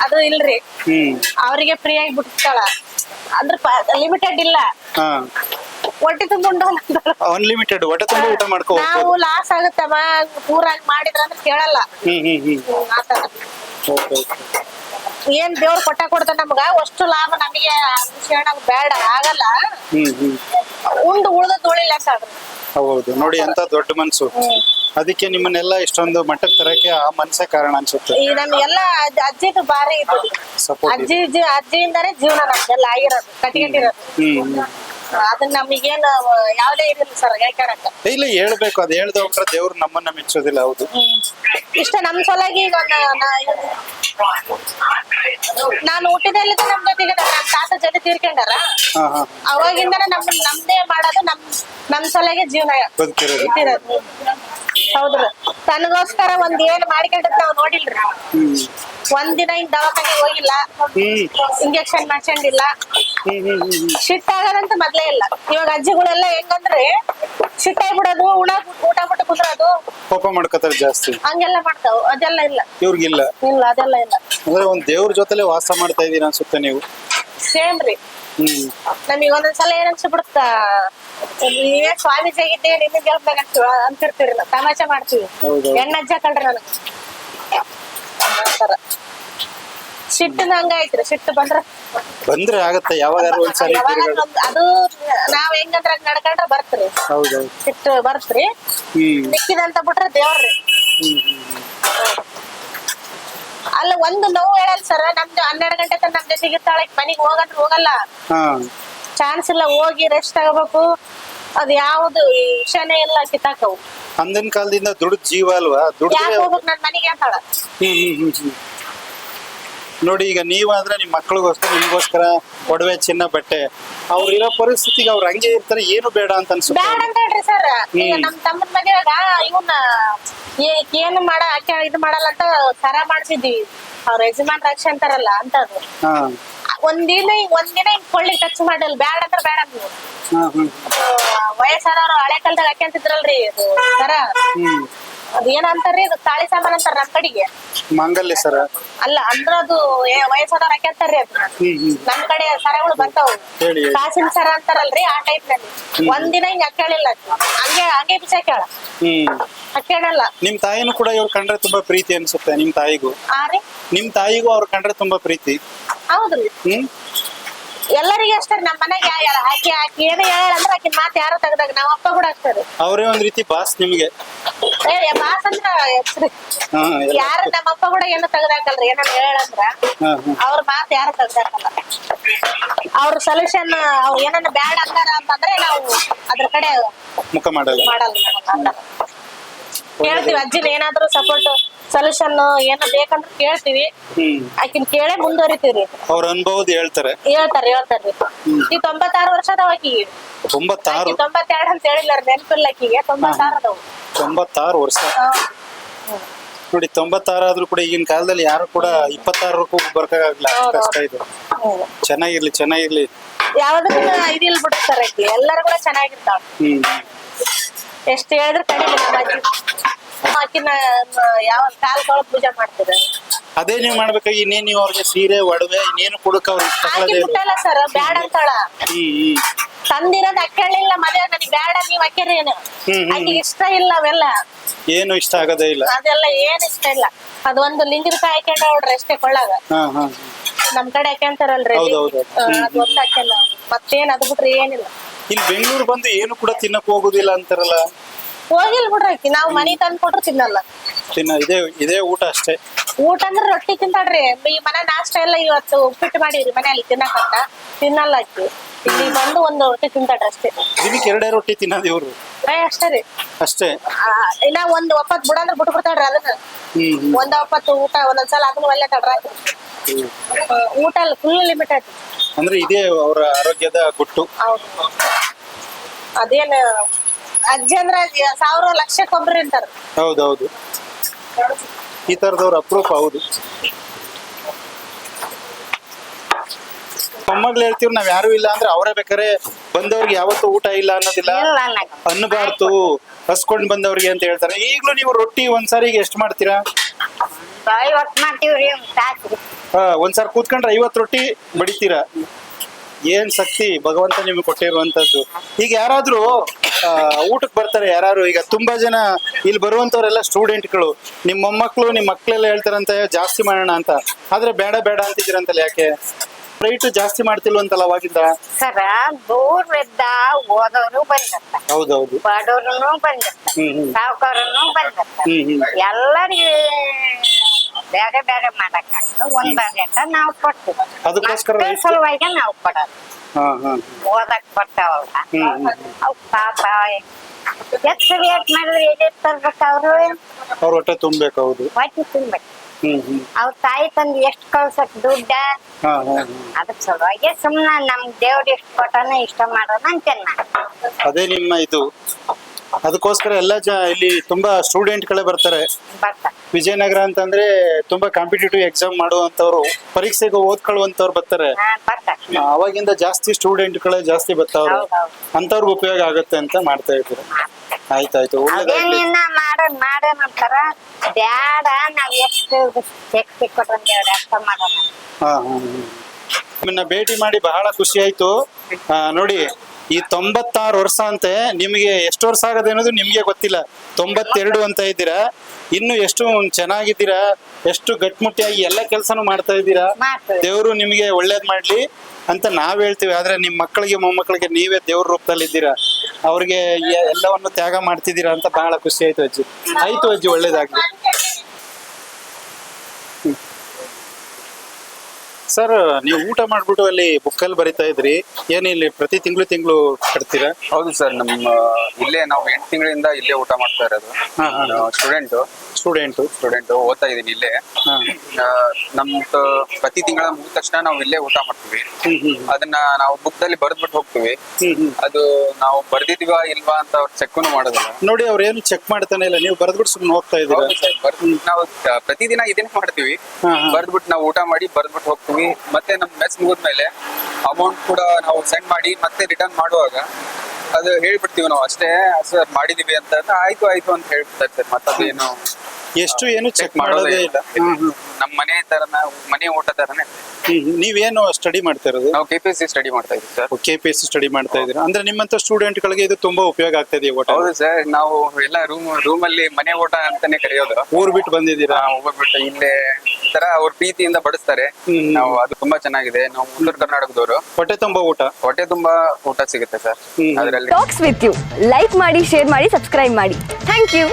ಅದು ಇಲ್ರಿ. ಹ್ಮ್. ಅವರಿಗೆ ಫ್ರೀ ಆಗಿ ಬಿಡ್ತಾಳ. ಅಂದ್ರ ಲಿಮಿಟೆಡ್ ಇಲ್ಲ. ಹಾ. ಹೊಟ್ಟೆ ತುಂಬಿಕೊಂಡು ಅನ್ಲಿಮಿಟೆಡ್ ಹೊಟ್ಟೆ ತುಂಬ ಊಟ ಮಾಡ್ಕೋ ನಾವು ಲಾಸ್ ಆಗುತ್ತಮ್ಮ ಪೂರಾಗಿ ಮಾಡಿದ್ರ ಅಂದ್ರೆ ಕೇಳಲ್ಲ. ಹ್ಮ್ ಹ್ಮ್ ಹ್ಮ್. ಹ್ಮ್, ಆತರ ಓಕೆ ಓಕೆ. ಏನ್ ದೇವ್ರ ಕೊಟ್ಟ ಕೊಡ್ತ ನಮ್ಗ? ಅಷ್ಟು ಲಾಭ ನಮಗೆ ಶರಣಾಗ ಬೇಡ ಆಗಲ್ಲ. ಹ್ಮ್ ಹ್ಮ್. ಉಂಡು ಉಳ್ದದ್ ಉಳಿಲ್ಲ ಅಂತ ಹೌದು ನೋಡಿ ಎಂತ ದೊಡ್ಡ ಮನ್ಸು. ಅದಕ್ಕೆ ನಿಮ್ಮನ್ನೆಲ್ಲ ಇಷ್ಟೊಂದು ಮಟ್ಟಕ್ಕೆ ತರಕ್ಕೆ ಆ ಮನ್ಸೇ ಕಾರಣ ಅನ್ಸುತ್ತೆ. ಈ ನಮ್ಗೆಲ್ಲ ಅಜ್ಜ- ಅಜ್ಜಿದು ಬಾರಿ ಇದು. ಸಪೋರ್ಟ್ ಅಜ್ಜಿ ಜೀ- ಅಜ್ಜಿಯಿಂದಾನೇ ಜೀವನ ನಮ್ಗೆಲ್ಲ ಆಗಿರೋದು ಕಟ್ಕೊಂಡಿರೋದು ಹ್ಮ್ ಹ್ಮ್. ಅದನ್ನ ನಮಗೇನ ಯಾವ್ದೇ ಇರಲಿಲ್ಲ ಸರ್ ಹೇಳ್ಕೊಳಕ ಇಲ್ಲ ಹೇಳ್ಬೇಕು. ಅದ್ ಹೇಳ್ದ ಹೋಗ್ರೆ ದೇವ್ರು ನಮ್ಮನ್ನ ಮೆಚ್ಚೋದಿಲ್ಲ ಹೌದು. ಇಷ್ಟ ನಮ್ ಸಲುವಾಗಿ ಈಗ ಒಂದ್ ನಾ- ನಾನು ಹುಟ್ಟಿದಲ್ಲಿ ನಮ್ ಜೊತೆಗೆ ನಮ್ ತಾತ ಜೊತೆ ತೀರ್ಕೊಂಡಾರ. ಅವಾಗಿಂದನೇ ನಮ್ ನಮ್ದೇ ಮಾಡೋದು ನಮ್ ನಮ್ ಸಲಗೆ ಜೀವನ ಹೌದ್ರಿ. ತನಗೋಸ್ಕರ ಒಂದ್ ಏನ್ ಮಾಡ್ಕೊಂಡಿದ್ ನಾವ್ ನೋಡಿಲ್ರಿ. ಒಂದ್ ದಿನ ಹಿಂಗ್ ದವಾಖಾನೆ ಹೋಗಿಲ್ಲ. ಇಂಜೆಕ್ಷನ್ ಮಾಡ್ಕೊಂಡಿಲ್ಲ ಶಿಟ್ ಆಗದಂತ ಮೊದ್ಲೇ ಇಲ್ಲ. ಇವಾಗ ಅಜ್ಜಿಗಳೆಲ್ಲ ಹೆಂಗಂದ್ರೆ ಶಿಟ್ ಬಿಡೋದು ಉಣ ಊಟ ಬಿಟ್ಟು ಕುದ್ರೋದು. ಕೋಪ ಮಾಡ್ಕೋತಾರೆ ಜಾಸ್ತಿ. ಹಂಗೆಲ್ಲ ಮಾಡ್ತಾವ್. ಅದೆಲ್ಲ ಇಲ್ಲ. ಇವ್ರಿಗಿಲ್ಲ. ಇಲ್ಲ ಅದೆಲ್ಲ ಇಲ್ಲ. ಅಂದ್ರೆ ಒಂದ್ ದೇವ್ರ ಜೊತೆಲೆ ವಾಸ ಮಾಡ್ತಾ ಇದೀರ ಅನ್ಸುತ್ತೆ ನೀವು. ಸೇಮ್ ರೀ. ಒಂದೊಂದ್ ನಮಗ್ ಒಂದೊಂದ್ಸಲ ಏನ್ ಅನ್ಸ್ಬಿಡುತ್ತ? ನೀವೇ ಸ್ವಾಮೀಜಿ ಆಗಿದ್ದೆ ನಿಮಗೆ ಗೆಲ್ಬೇಕಂತ ಅಂತಿರ್ತೀರಿ ನಾವು. ತಮಾಷೆ ಮಾಡ್ತೀವಿ. ಹೌದು. ಹೆಣ್ಣಜ್ಜ ಕಳ್ರಿ ನನ್ ಆತರ ಸಿಟ್ಟಿನ ಐತ್ರಿ ಸಿಟ್ಟು ಬಂದ್ರ. ಬಂದ್ರೆ ಆಗತ್ತೆ ಒಂದ್ಸರಿ ಯಾವಾಗ ತಿರ್ಗಾಡ- ಅದು ನಾವ್ ಹೆಂಗಂದ್ರ ನಡ್ಕೊಂಡ್ರ ಬರ್ತ್ರಿ. ಸಿಟ್ಟು ಬರ್ತ್ರಿ. ಮಿಕ್ಕಿದಂತ ಬಿಟ್ರೆ ದೇವ್ರಿ. ಅಲ್ಲ ಒಂದು ನೋವು ಹೇಳಲ್ಲ ಸರ್ ನಮ್ದು ಹನ್ನೆರಡು ಗಂಟೆ ತನಕ ನಮ್ ಜೊತೆಗೆ ಇರ್ತಾಳೆ ಮನೆಗೆ ಹೋಗಂದ್ರೆ ಹೋಗಲ್ಲ. ಹಾ. ಚಾನ್ಸ್ ಇಲ್ಲ ಹೋಗಿ ರೆಸ್ಟ್ ತಗೋಬೇಕು. ಅದ್ ಯಾವ್ದು ವಿಷಯನೇ ಇಲ್ಲ ಕಿತ್ತಾಕವು. ಅಂದಿನ ಕಾಲದಿಂದ ದುಡ್ಡು ಜೀವ ಅಲ್ವಾ? ದುಡ್ಡು ಯಾಕೆ ಹೋಗ್ಬೇಕು ನನ್ ಮನೆಗೆ ಅಂತಾಳ? ಹ್ಮ್ ಹ್ಮ್ ಹ್ಮ್ ಹ್ಮ್. ನೋಡಿ ಈಗ ನೀವಾದ್ರೆ ನಿಮ್ ಮಕ್ಳಿಗೋಸ್ಕರ ನಿಮ್ಗೋಸ್ಕರ ಒಡವೆ ಚಿನ್ನ ಬಟ್ಟೆ ಅವ್ರ ಇರೋ ಪರಿಸ್ಥಿತಿಗೆ ಅವ್ರು ಹಂಗೆ ಇರ್ತಾರೆ ಏನು ಬೇಡ ಅಂತ ಅನ್ಸುತ್ತೆ ಬ್ಯಾಡ ಅಂತ ಹೇಳ್ರಿ ಸರ್. ಈಗ. ನಮ್ ತಮ್ಮನ ಮದ್ವೆಗ ಇವನ್ನ ಏನು ಮಾಡ ಆಕೆ ಇದು ಮಾಡಲ್ಲ ಅಂತ ಸರ ಮಾಡ್ಸಿದ್ವಿ. ಅವ್ರ ಯಜಮಾನ್ ರಕ್ಷ ಅಂತಾರಲ್ಲ ಅಂತದ್ದು ಹಾ. ಒಂದಿನ ಒಂದಿನ ಹಿಂಗ್ ಕೊಳ್ಳಿ ಟಚ್ ಮಾಡಲ್ಲ. ಬ್ಯಾಡ ಅಂದ್ರೆ ಬೇಡ ನೀವು. ಹಾ ಹ್ಮ್ ವಯಸ್ಸಾದವ್ರು ಹಳೆ ಕಾಲದಾಗ ಹಾಕ್ಯಂತಿದ್ರಲ್ರಿ ಇದು ಸರ. ಹ್ಮ್. ಅದ್ ಏನ ಅಂತಾರ್ರಿ ಇದು ತಾಳಿ ಸಾಮಾನ್ ಅಂತಾರ ನಮ್ ಕಡೆಗೆ. ಮಂಗಲ್ಯ ಸರ. ಅಲ್ಲ ಅಂದ್ರ ಅದು ಏ- ವಯಸ್ಸಾದವ್ರು ಅದ್ ಹ್ಮ್ ನಮ್ ಕಡೆ ಸರಗಳು ಬರ್ತಾವ ಹೇಳಿ ಹೇಳಿ. ಕಾಸಿನ ಸರ ಅಂತಾರಲ್ರಿ ಆ ಟೈಪ್ನಲ್ಲಿ ಒಂದಿನ ಹಿಂಗ ಹಾಕ್ಯಾಳಿಲ್ಲ ಆಕಿ. ಹಂಗೆ ಹಂಗೆ ಬಿಸಾಕ್ಯಾಳ. ಹ್ಮ್. ಹಾಕ್ಯಾಡಲ್ಲ ನಿಮ್ ತಾಯಿನೂ ಕೂಡ ಇವ್ರು ಕಂಡ್ರೆ ತುಂಬಾ ಪ್ರೀತಿ ಅನ್ಸುತ್ತೆ ನಿಮ್ ತಾಯಿಗೂ. ಆ ರೀ. ನಿಮ್ ತಾಯಿಗೂ ಅವ್ರು ಕಂಡ್ರೆ ತುಂಬಾ ಪ್ರೀತಿ. ಹೌದ್ರಿ. ಹ್ಮ್. ಎಲ್ಲರಿಗೂ ಅಷ್ಟೇ ನಮ್ ಮನೆಗೆ ಹೇಳ ಆಕಿ ಆಕಿ ಏನು ಹೇಳ ಅಂದ್ರೆ ಆಕಿನ ಮಾತು ಯಾರು ತೆಗ್ದಾಗ ನಮ್ಮ ಅಪ್ಪ ಕೂಡ ಅಷ್ಟೇ ರೀ. ಅವರೇ ಒಂದ್ ರೀತಿ ಬಾಸ್ ನಿಮ್ಗೆ. ಏ ಬಾಸ್ ಅಂದ್ರ ಹೆಸ್ರು. ಹಾ ಎಲ್ಲ- ಯಾರು ನಮ್ಮ ಅಪ್ಪ ಕೂಡ ಏನು ತೆಗ್ದಾಕಲ್ರಿ ಏನನ್ನ ಹೇಳಂದ್ರ ಹಾ ಹಾ. ಅವ್ರ ಮಾತು ಯಾರು ತೆಗ್ದಾಕಲ್ಲ. ಅವ್ರ ಸೊಲ್ಯೂಷನ್ ಅವ್ರು ಏನನ್ನ ಬ್ಯಾಡ ಅಂತಾರ ಅಂತಂದ್ರೆ ನಾವು ಅದ್ರ ಕಡೆ ಮುಖ ಮಾಡಲ್ಲ. ಮಾಡಲ್ಲ. ಕೇಳ್ತೀವಿ ಅಜ್ಜಿನ ಏನಾದ್ರೂ ಸಪೋರ್ಟ್ ಸೊಲ್ಯೂಷನ್ ಏನ ಬೇಕಂದ್ರೆ ಕೇಳ್ತೀವಿ. ಆಕಿನ ಕೇಳೇ ಮುಂದುವರಿತೀವ್ರಿ. ಅವ್ರ ಅನುಭವದ ಹೇಳ್ತಾರೆ. ಹೇಳ್ತಾರ ಹೇಳ್ತಾರ್ರಿ ಈ ತೊಂಬತ್ತಾರು ವರ್ಷ ಅದಾವ ಆಕಿಗೆ. ತೊಂಬತ್ತಾರು? ತೊಂಬತ್ತೆರಡು ಅಂತ ಹೇಳಿಲ್ಲ ನೆನಪಿಲ್ಲ ಆಕಿಗೆ. ತೊಂಬತ್ತಾರು ಅದಾವ ತೊಂಬತ್ತಾರು ವರ್ಷ. ನೋಡಿ ತೊಂಬತ್ತಾರು ಆದ್ರೂ ಕೂಡ ಈಗಿನ ಕಾಲದಲ್ಲಿ ಯಾರು ಕೂಡ ಇಪ್ಪತ್ತಾರಕ್ಕೂ ಬರ್ಕಾಗಲ್ಲ ಕಷ್ಟ ಇದೆ. ಚೆನ್ನಾಗಿರ್ಲಿ ಚೆನ್ನಾಗಿರ್ಲಿ. ಯಾವ್ದಕ್ಕೂ ಇದಿಲ್ಲ ಬಿಡ್ತಾರೆ ಎಲ್ಲರೂ ಕೂಡ ಚೆನ್ನಾಗಿರ್ತಾವ ಹ್ಮ್. ಎಷ್ಟ್ ಹೇಳಿದ್ರೆ ಕಡಿಮೆ ನಮ್ಮ ಅಜ್ಜಿ ಆಕಿನ ಯಾವ ಕಾಲ್ ತೊಳಗ್ ಪೂಜೆ ಮಾಡ್ತಿದ್ರು ಅದೇ ನೀವು ಮಾಡ್ಬೇಕಾಗಿ ಇನ್ನೇನ್ ನೀವು ಅವ್ರಿಗೆ ಸೀರೆ ಒಡವೆ ಇನ್ನೇನು ಕೊಡಕ್ ಅವ್ರಿಗೆ ಆಕಿ ತಗೊಳ್ಳೋದೇ ಇಲ್ಲ. ಮುಟ್ಟಲ್ಲ ಸರ್ ಬ್ಯಾಡ ಅಂತಾಳ. ಹ್ಮ್ ಹ್ಮ್ ತಂದಿರೋದ್ ಅಕ್ಕಳಿಲ್ಲ ಮದ್ವೆ ನನಗ್ ಬ್ಯಾಡ ನೀವ್ ಅಕ್ಕಿರಿ ಏನು. ಹ್ಮ್, ಹ್ಮ್. ಆಕಿಗೆ ಇಷ್ಟ ಇಲ್ಲ ಅವೆಲ್ಲ. ಏನು ಇಷ್ಟ ಆಗೋದೇ ಇಲ್ಲ. ಅದೆಲ್ಲ ಏನ್ ಇಷ್ಟ ಇಲ್ಲ. ಅದೊಂದು ಲಿಂಗಿನ ಕಾಯಿ ಹಾಕೊಂಡ ನೋಡ್ರಿ ಅಷ್ಟೇ ಕೊಳ್ಳಾಗ. ಹಾ ಹಾ ನಮ್ ಕಡೆ ಹಾಕ್ಯಂತಾರಲ್ರಿ. ಹೌದ್ ಹೌದ್ ಹೌದ್. ಆ, ಅದು ಒಂದು ಹಾಕ್ಯಲ್ಲ ಮತ್ತೇನ್ ಅದು ಬಿಟ್ರೆ ಏನಿಲ್ಲ. ಇಲ್ಲಿ ಬೆಂಗಳೂರು ಬಂದು ಏನು ಕೂಡ ತಿನ್ನಕ್ ಹೋಗುದಿಲ್ಲ ಅಂತಾರಲ್ಲ? ಹೋಗಿಲ್ ಬಿಡ್ರಿ ನಾವ್ ಮನಿ ತಂದ್ ಕೊಟ್ರು ತಿನ್ನಲ್ಲ. ತಿನ್ನ ಇದೇ ಇದೇ ಊಟ ಅಷ್ಟೇ. ಊಟ ಅಂದ್ರ ರೊಟ್ಟಿ ತಿಂತಾಳ್ರಿ. ಈ ಮನೆ ನಾಷ್ಟ ಎಲ್ಲ ಇವತ್ತು ಉಪ್ಪಿಟ್ಟು ಮಾಡಿವ್ರಿ ಮನೆಯಲ್ಲಿ ತಿನ್ನಕಂತ ತಿನ್ನಲ್ಲ ಆಕಿ ಇಲ್ಲಿ ಬಂದು ಒಂದು ರೊಟ್ಟಿ ತಿಂತಾಡ್ರಿ ಅಷ್ಟೇ. ದಿನಕ್ಕೆ ಎರಡೇ ರೊಟ್ಟಿ ತಿನ್ನೋದು ಇವ್ರು? ಏ ಅಷ್ಟೇ ರೀ. ಅಷ್ಟೇ? ಆ, ಇನ್ನ ಒಂದ್ ಒಪ್ಪತ್ ಬಿಡಂದ್ರ ಬಿಟ್ಟು ಬಿಡ್ತಾಳ್ರಿ ಅದನ್ನ. ಹ್ಮ್ ಹ್ಮ್. ಒಂದ್ ಒಪ್ಪತ್ತು ಊಟ ಒಂದೊಂದ್ಸಲ ಅದನ್ನ ಒಳ್ಳೆ ತಡ್ರ ಊಟ ಫುಲ್ ಲಿಮಿಟ್ ಆಯ್ತು. ಅಂದ್ರೆ ಇದೇ ಅವರ ಆರೋಗ್ಯದ ಗುಟ್ಟು. ಅದೇನ್ ಅಜ್ಜಿ ಅಂದ್ರೆ ಸಾವಿರ ಲಕ್ಷಕ್ಕೊಬ್ರು ಅಂತಾರ. ಹೌದೌದು. ಈ ತರದವ್ರ ಅಪ್ರೂಪ ಹೌದು. ಮೊಮ್ಮಗ್ಳು ಹೇಳ್ತೀವಿ ನಾವ್ ಯಾರು ಇಲ್ಲ ಅಂದ್ರೆ ಅವರೇ ಬೇಕಾರೆ ಬಂದವ್ರಿಗೆ ಯಾವತ್ತೂ ಊಟ ಇಲ್ಲ ಅನ್ನೋದಿಲ್ಲ. ಅನ್ನಬಾರ್ದು. ಹಸ್ಕೊಂಡ್ ಬಂದವ್ರಿಗೆ ಅಂತ ಹೇಳ್ತಾರೆ. ಈಗ್ಲೂ ನೀವು ರೊಟ್ಟಿ ಒಂದ್ಸಾರಿಗೆ ಎಷ್ಟು ಮಾಡ್ತೀರಾ? ಐವತ್ತು ಮಾಡ್ತೀವ್ರಿ ಒಂದ್ ತಾಸ್ರಿ ಹಾ ಒಂದ್ಸಾರಿ ಕೂತ್ಕೊಂಡ್ರೆ ಐವತ್ತು ರೊಟ್ಟಿ ಬಡಿತೀರ. ಏನ್ ಶಕ್ತಿ? ಭಗವಂತ ನಿಮ್ಗೆ ಕೊಟ್ಟಿರುವಂತದ್ದು. ಈಗ ಯಾರಾದ್ರೂ ಆ, ಊಟಕ್ಕೆ ಬರ್ತಾರೆ ಯಾರು ಈಗ ತುಂಬಾ ಜನ ಇಲ್ಲಿ ಬರುವಂತವ್ರೆಲ್ಲ ಸ್ಟೂಡೆಂಟ್ಗಳು ನಿಮ್ಮ ಮೊಮ್ಮಕ್ಳು ನಿಮ್ಮ ಮಕ್ಳೆಲ್ಲ ಹೇಳ್ತಾರಂತ ಜಾಸ್ತಿ ಮಾಡೋಣ ಅಂತ. ಆದ್ರೆ ಬೇಡ ಬೇಡ ಅಂತಿದ್ದೀರಂತಲ್ಲ ಯಾಕೆ? ಪ್ರೈಟ್ ಜಾಸ್ತಿ ಮಾಡ್ತಿಲ್ವಂತಲ್ಲ ಅವಾಗಿಂದ? ಸರ ದೂರವಿದ್ದ ಓದೋರು ಬಂದಿರ್ತಾರ ಹೌದೌದು. ಬಡವ್ರು ಬಂದಿರ್ತಾರ ಹ್ಮ್ ಹ್ಮ್. ಸಾವುಕಾರನು ಬಂದಿರ್ತಾರ ಹ್ಮ್ ಹ್ಮ್. ಎಲ್ಲರಿಗೆ ಬೇರೆ ಬೇರೆ ಮಾಡಕ್ ಒಂದ್ ರೇಟ ನಾವು ಕೊಡ್ತೀವಿ. ಅದಕ್ಕೋಸ್ಕರ ಸಲುವಾಗಿ ನಾವು ಕೊಡೋದು. ಓದಕ್ ಬರ್ತಾವಲ್ಲ. ಅವ್ ಪಾಪ ಎಷ್ಟು ರೇಟ್ ಮಾಡಿದ್ರೆ ಎಲ್ಲಿ ತರ್ಬೇಕು ಅವ್ರು? ಅವ್ರ ಹೊಟ್ಟೆ ತುಂಬೇಕು ಹೌದು. ಹೊಟ್ಟೆ ಹ್ಮ್ ಅವ್ರ ತಾಯಿ ತಂದು ಎಷ್ಟು ಕಳ್ಸಕ್ ದುಡ್ಡ? ಅದಕ್ಕೆ ಸಲುವಾಗಿ ಸುಮ್ಮನೆ ನಮ್ ದೇವ್ರ ಎಷ್ಟು ಕೊಟ್ಟಾನ ಇಷ್ಟ ಮಾಡೋಣ ಅಂತೇನೆ ಅದೇ ನಿಮ್ಮ ಇದು. ಅದಕ್ಕೋಸ್ಕರ ಎಲ್ಲ ಜ ಇಲ್ಲಿ ತುಂಬಾ ಸ್ಟೂಡೆಂಟ್ ಗಳೇ ಬರ್ತಾರೆ. ವಿಜಯನಗರ ಅಂತಂದ್ರೆ ತುಂಬಾ ಕಾಂಪಿಟೇಟಿವ್ ಎಕ್ಸಾಮ್ ಮಾಡುವಂತವ್ರು ಪರೀಕ್ಷೆಗೆ ಓದ್ಕೊಳ್ಳುವಂತವ್ರು ಬರ್ತಾರೆ. ಹಾ ಬರ್ತಾರ. ಆ, ಅವಾಗಿಂದ ಜಾಸ್ತಿ ಸ್ಟೂಡೆಂಟ್ಗಳೇ ಜಾಸ್ತಿ ಬರ್ತಾವ್ರು. ಹೌದೌದು. ಅಂತವ್ರಿಗೆ ಉಪಯೋಗ ಆಗುತ್ತೆ ಅಂತ ಮಾಡ್ತಾ ಇದ್ರು ಆಯ್ತಾಯ್ತು ಒಳ್ಳೇದಾಗ್ಲಿ. ಅದೇನಿನ್ನ ಮಾಡೋಣ ಮಾಡೋಣ ಅಂತಾರ ಬ್ಯಾಡ ನಾವ್ ಎಷ್ಟು ಶಕ್ತಿ ಕೊಟ್ರ ದೇವ್ರ ಅರ್ಥ ಮಾಡೋಣ ಹಾ ಹಾ ಹಾ. ನಿಮ್ಮನ್ನ ಭೇಟಿ ಮಾಡಿ ಬಹಳ ಖುಷಿ ಆಯ್ತು. ಆ, ನೋಡಿ ಈ ತೊಂಬತ್ತಾರು ವರ್ಷ ಅಂತೆ ನಿಮಗೆ ಎಷ್ಟು ವರ್ಷ ಆಗದೆ ಅನ್ನೋದು ನಿಮ್ಗೆ ಗೊತ್ತಿಲ್ಲ. ತೊಂಬತ್ತೆರಡು ಅಂತ ಇದ್ದೀರಾ? ಇನ್ನು ಎಷ್ಟು ಚೆನ್ನಾಗಿದ್ದೀರಾ? ಎಷ್ಟು ಗಟ್ಮುಟ್ಟಿಯಾಗಿ ಎಲ್ಲ ಕೆಲಸನೂ ಮಾಡ್ತಾ ಇದ್ದೀರಾ? ದೇವರು ನಿಮಗೆ ಒಳ್ಳೇದ್ ಮಾಡ್ಲಿ ಅಂತ ನಾವ್ ಹೇಳ್ತೀವಿ. ಆದ್ರೆ ನಿಮ್ ಮಕ್ಕಳಿಗೆ ಮೊಮ್ಮಕ್ಕಳಿಗೆ ನೀವೇ ದೇವ್ರ ರೂಪದಲ್ಲಿ ಇದ್ದೀರಾ? ಅವ್ರಿಗೆ ಎಲ್ಲವನ್ನು ತ್ಯಾಗ ಮಾಡ್ತಿದ್ದೀರಾ ಅಂತ ಬಹಳ ಖುಷಿ ಆಯ್ತು ಅಜ್ಜಿ. ಆಯ್ತು ಅಜ್ಜಿ ಒಳ್ಳೇದಾಗ್ಲಿ. ಸರ್ ನೀವು ಊಟ ಮಾಡ್ಬಿಟ್ಟು ಅಲ್ಲಿ ಬುಕ್ಕಲ್ಲಿ ಬರಿತಾ ಇದ್ರಿ. ಏನ್ ಇಲ್ಲಿ ಪ್ರತಿ ತಿಂಗಳು ತಿಂಗಳು ಕಟ್ತೀರಾ? ಹೌದು ಸರ್ ನಮ್ಮ ಇಲ್ಲೇ ನಾವು ಎಂಟು ತಿಂಗಳಿಂದ ಇಲ್ಲೇ ಊಟ ಮಾಡ್ತಾ ಇರೋದು. ಹಾ. ಸ್ಟೂಡೆಂಟ್ ಸ್ಟೂಡೆಂಟ್ ಓದ್ತಾ ಇದೀನಿ ಇಲ್ಲೇ. ನಮ್ ನಮ್ದು ಪ್ರತಿ ತಿಂಗಳ ಮುಗಿದ ತಕ್ಷಣ ನಾವು ಇಲ್ಲೇ ಊಟ ಮಾಡ್ತೀವಿ. ಅದನ್ನ ನಾವು ಬುಕ್ ದಲ್ಲಿ ಬರ್ದ್ಬಿಟ್ಟು ಹೋಗ್ತೀವಿ. ಅದು ನಾವು ಬರ್ದಿದೀವಾ ಇಲ್ವಾ ಅಂತ ಅವ್ರು ಚೆಕ್ನು ಮಾಡೋದಿಲ್ಲ. ನೋಡಿ ಅವ್ರು ಏನು ಚೆಕ್ ಮಾಡ್ತಾನೆ ಇಲ್ಲ. ನೀವು ಬರ್ದ್ಬಿಟ್ಟು ಸುಮ್ಮನೆ ಹೋಗ್ತಾ ಇದ್ದೀರಾ? ನಾವು ಪ್ರತಿದಿನ ಇದನ್ನ ಮಾಡ್ತೀವಿ. ಬರ್ದ್ಬಿಟ್ಟು ನಾವು ಊಟ ಮಾಡಿ ಬರ್ದ್ಬಿಟ್ಟು ಹೋಗ್ತೀವಿ. ಮತ್ತೆ ನಮ್ ಮೆಸ್ ಮುಗಿದ್ಮೇಲೆ ಅಮೌಂಟ್ ಕೂಡ ನಾವು ಸೆಂಡ್ ಮಾಡಿ ಮತ್ತೆ ರಿಟರ್ನ್ ಮಾಡುವಾಗ ಅದು ಹೇಳ್ಬಿಡ್ತೀವಿ ನಾವು, ಅಷ್ಟೇ ಸರ್ ಮಾಡಿದೀವಿ ಅಂತ. ಆಯ್ತು ಆಯ್ತು ಅಂತ ಹೇಳ್ಬಿಡ್ತಾರೆ ಸರ್ ಮತ್ತದೇನು? ಎಷ್ಟು ಏನು ಚೆಕ್ ಮಾಡೋದೇ ಇಲ್ಲ. ನಮ್ಮ ಮನೆ ತರನ ಮನೆ ಊಟ ತರನೇ. ಹ್ಮ್. ನೀವೇನು ಸ್ಟಡಿ ಮಾಡ್ತಾ ಇರೋದು? ನಾವು K P S C study ಮಾಡ್ತಾ ಇದ್ದೀವಿ sir K P S study ಮಾಡ್ತಾ ಇದ್ದೀರಾ? ಅಂದ್ರೆ ನಿಮ್ಮಂತ ಸ್ಟೂಡೆಂಟ್ ಗಳಿಗೆ ಇದು ತುಂಬಾ ಉಪಯೋಗ ಆಗ್ತಾ ಇದೆ ಊಟ ಹೌದು ಸರ್ ನಾವು ಎಲ್ಲ ರೂಮ್ ರೂಮ್ ಅಲ್ಲಿ ಮನೆ ಊಟ ಅಂತಾನೆ ಕರೆಯೋದು. ಊರ್ ಬಿಟ್ಟು ಬಂದಿದ್ದೀರಾ? ಹೋಗ್ಬಿಟ್ಟು ಇಲ್ಲೇ ಈ ತರ ಅವ್ರ ಪ್ರೀತಿಯಿಂದ ಬಡಿಸ್ತಾರೆ. ಹ್ಮ್. ನಾವು ಅದು ತುಂಬಾ ಚೆನ್ನಾಗಿದೆ. ನಾವು ಉತ್ತರ ಕರ್ನಾಟಕದವರು. ಹೊಟ್ಟೆ ತುಂಬಾ ಊಟ? ಹೊಟ್ಟೆ ತುಂಬಾ ಊಟ ಸಿಗುತ್ತೆ ಸರ್ ಹ್ಮ್. ಅದರಲ್ಲಿ. ಟಾಕ್ಸ್ ವಿತ್ ಯು ಲೈಕ್ ಮಾಡಿ ಶೇರ್ ಮಾಡಿ ಸಬ್ಸ್ಕ್ರೈಬ್ ಮಾಡಿ. Thank you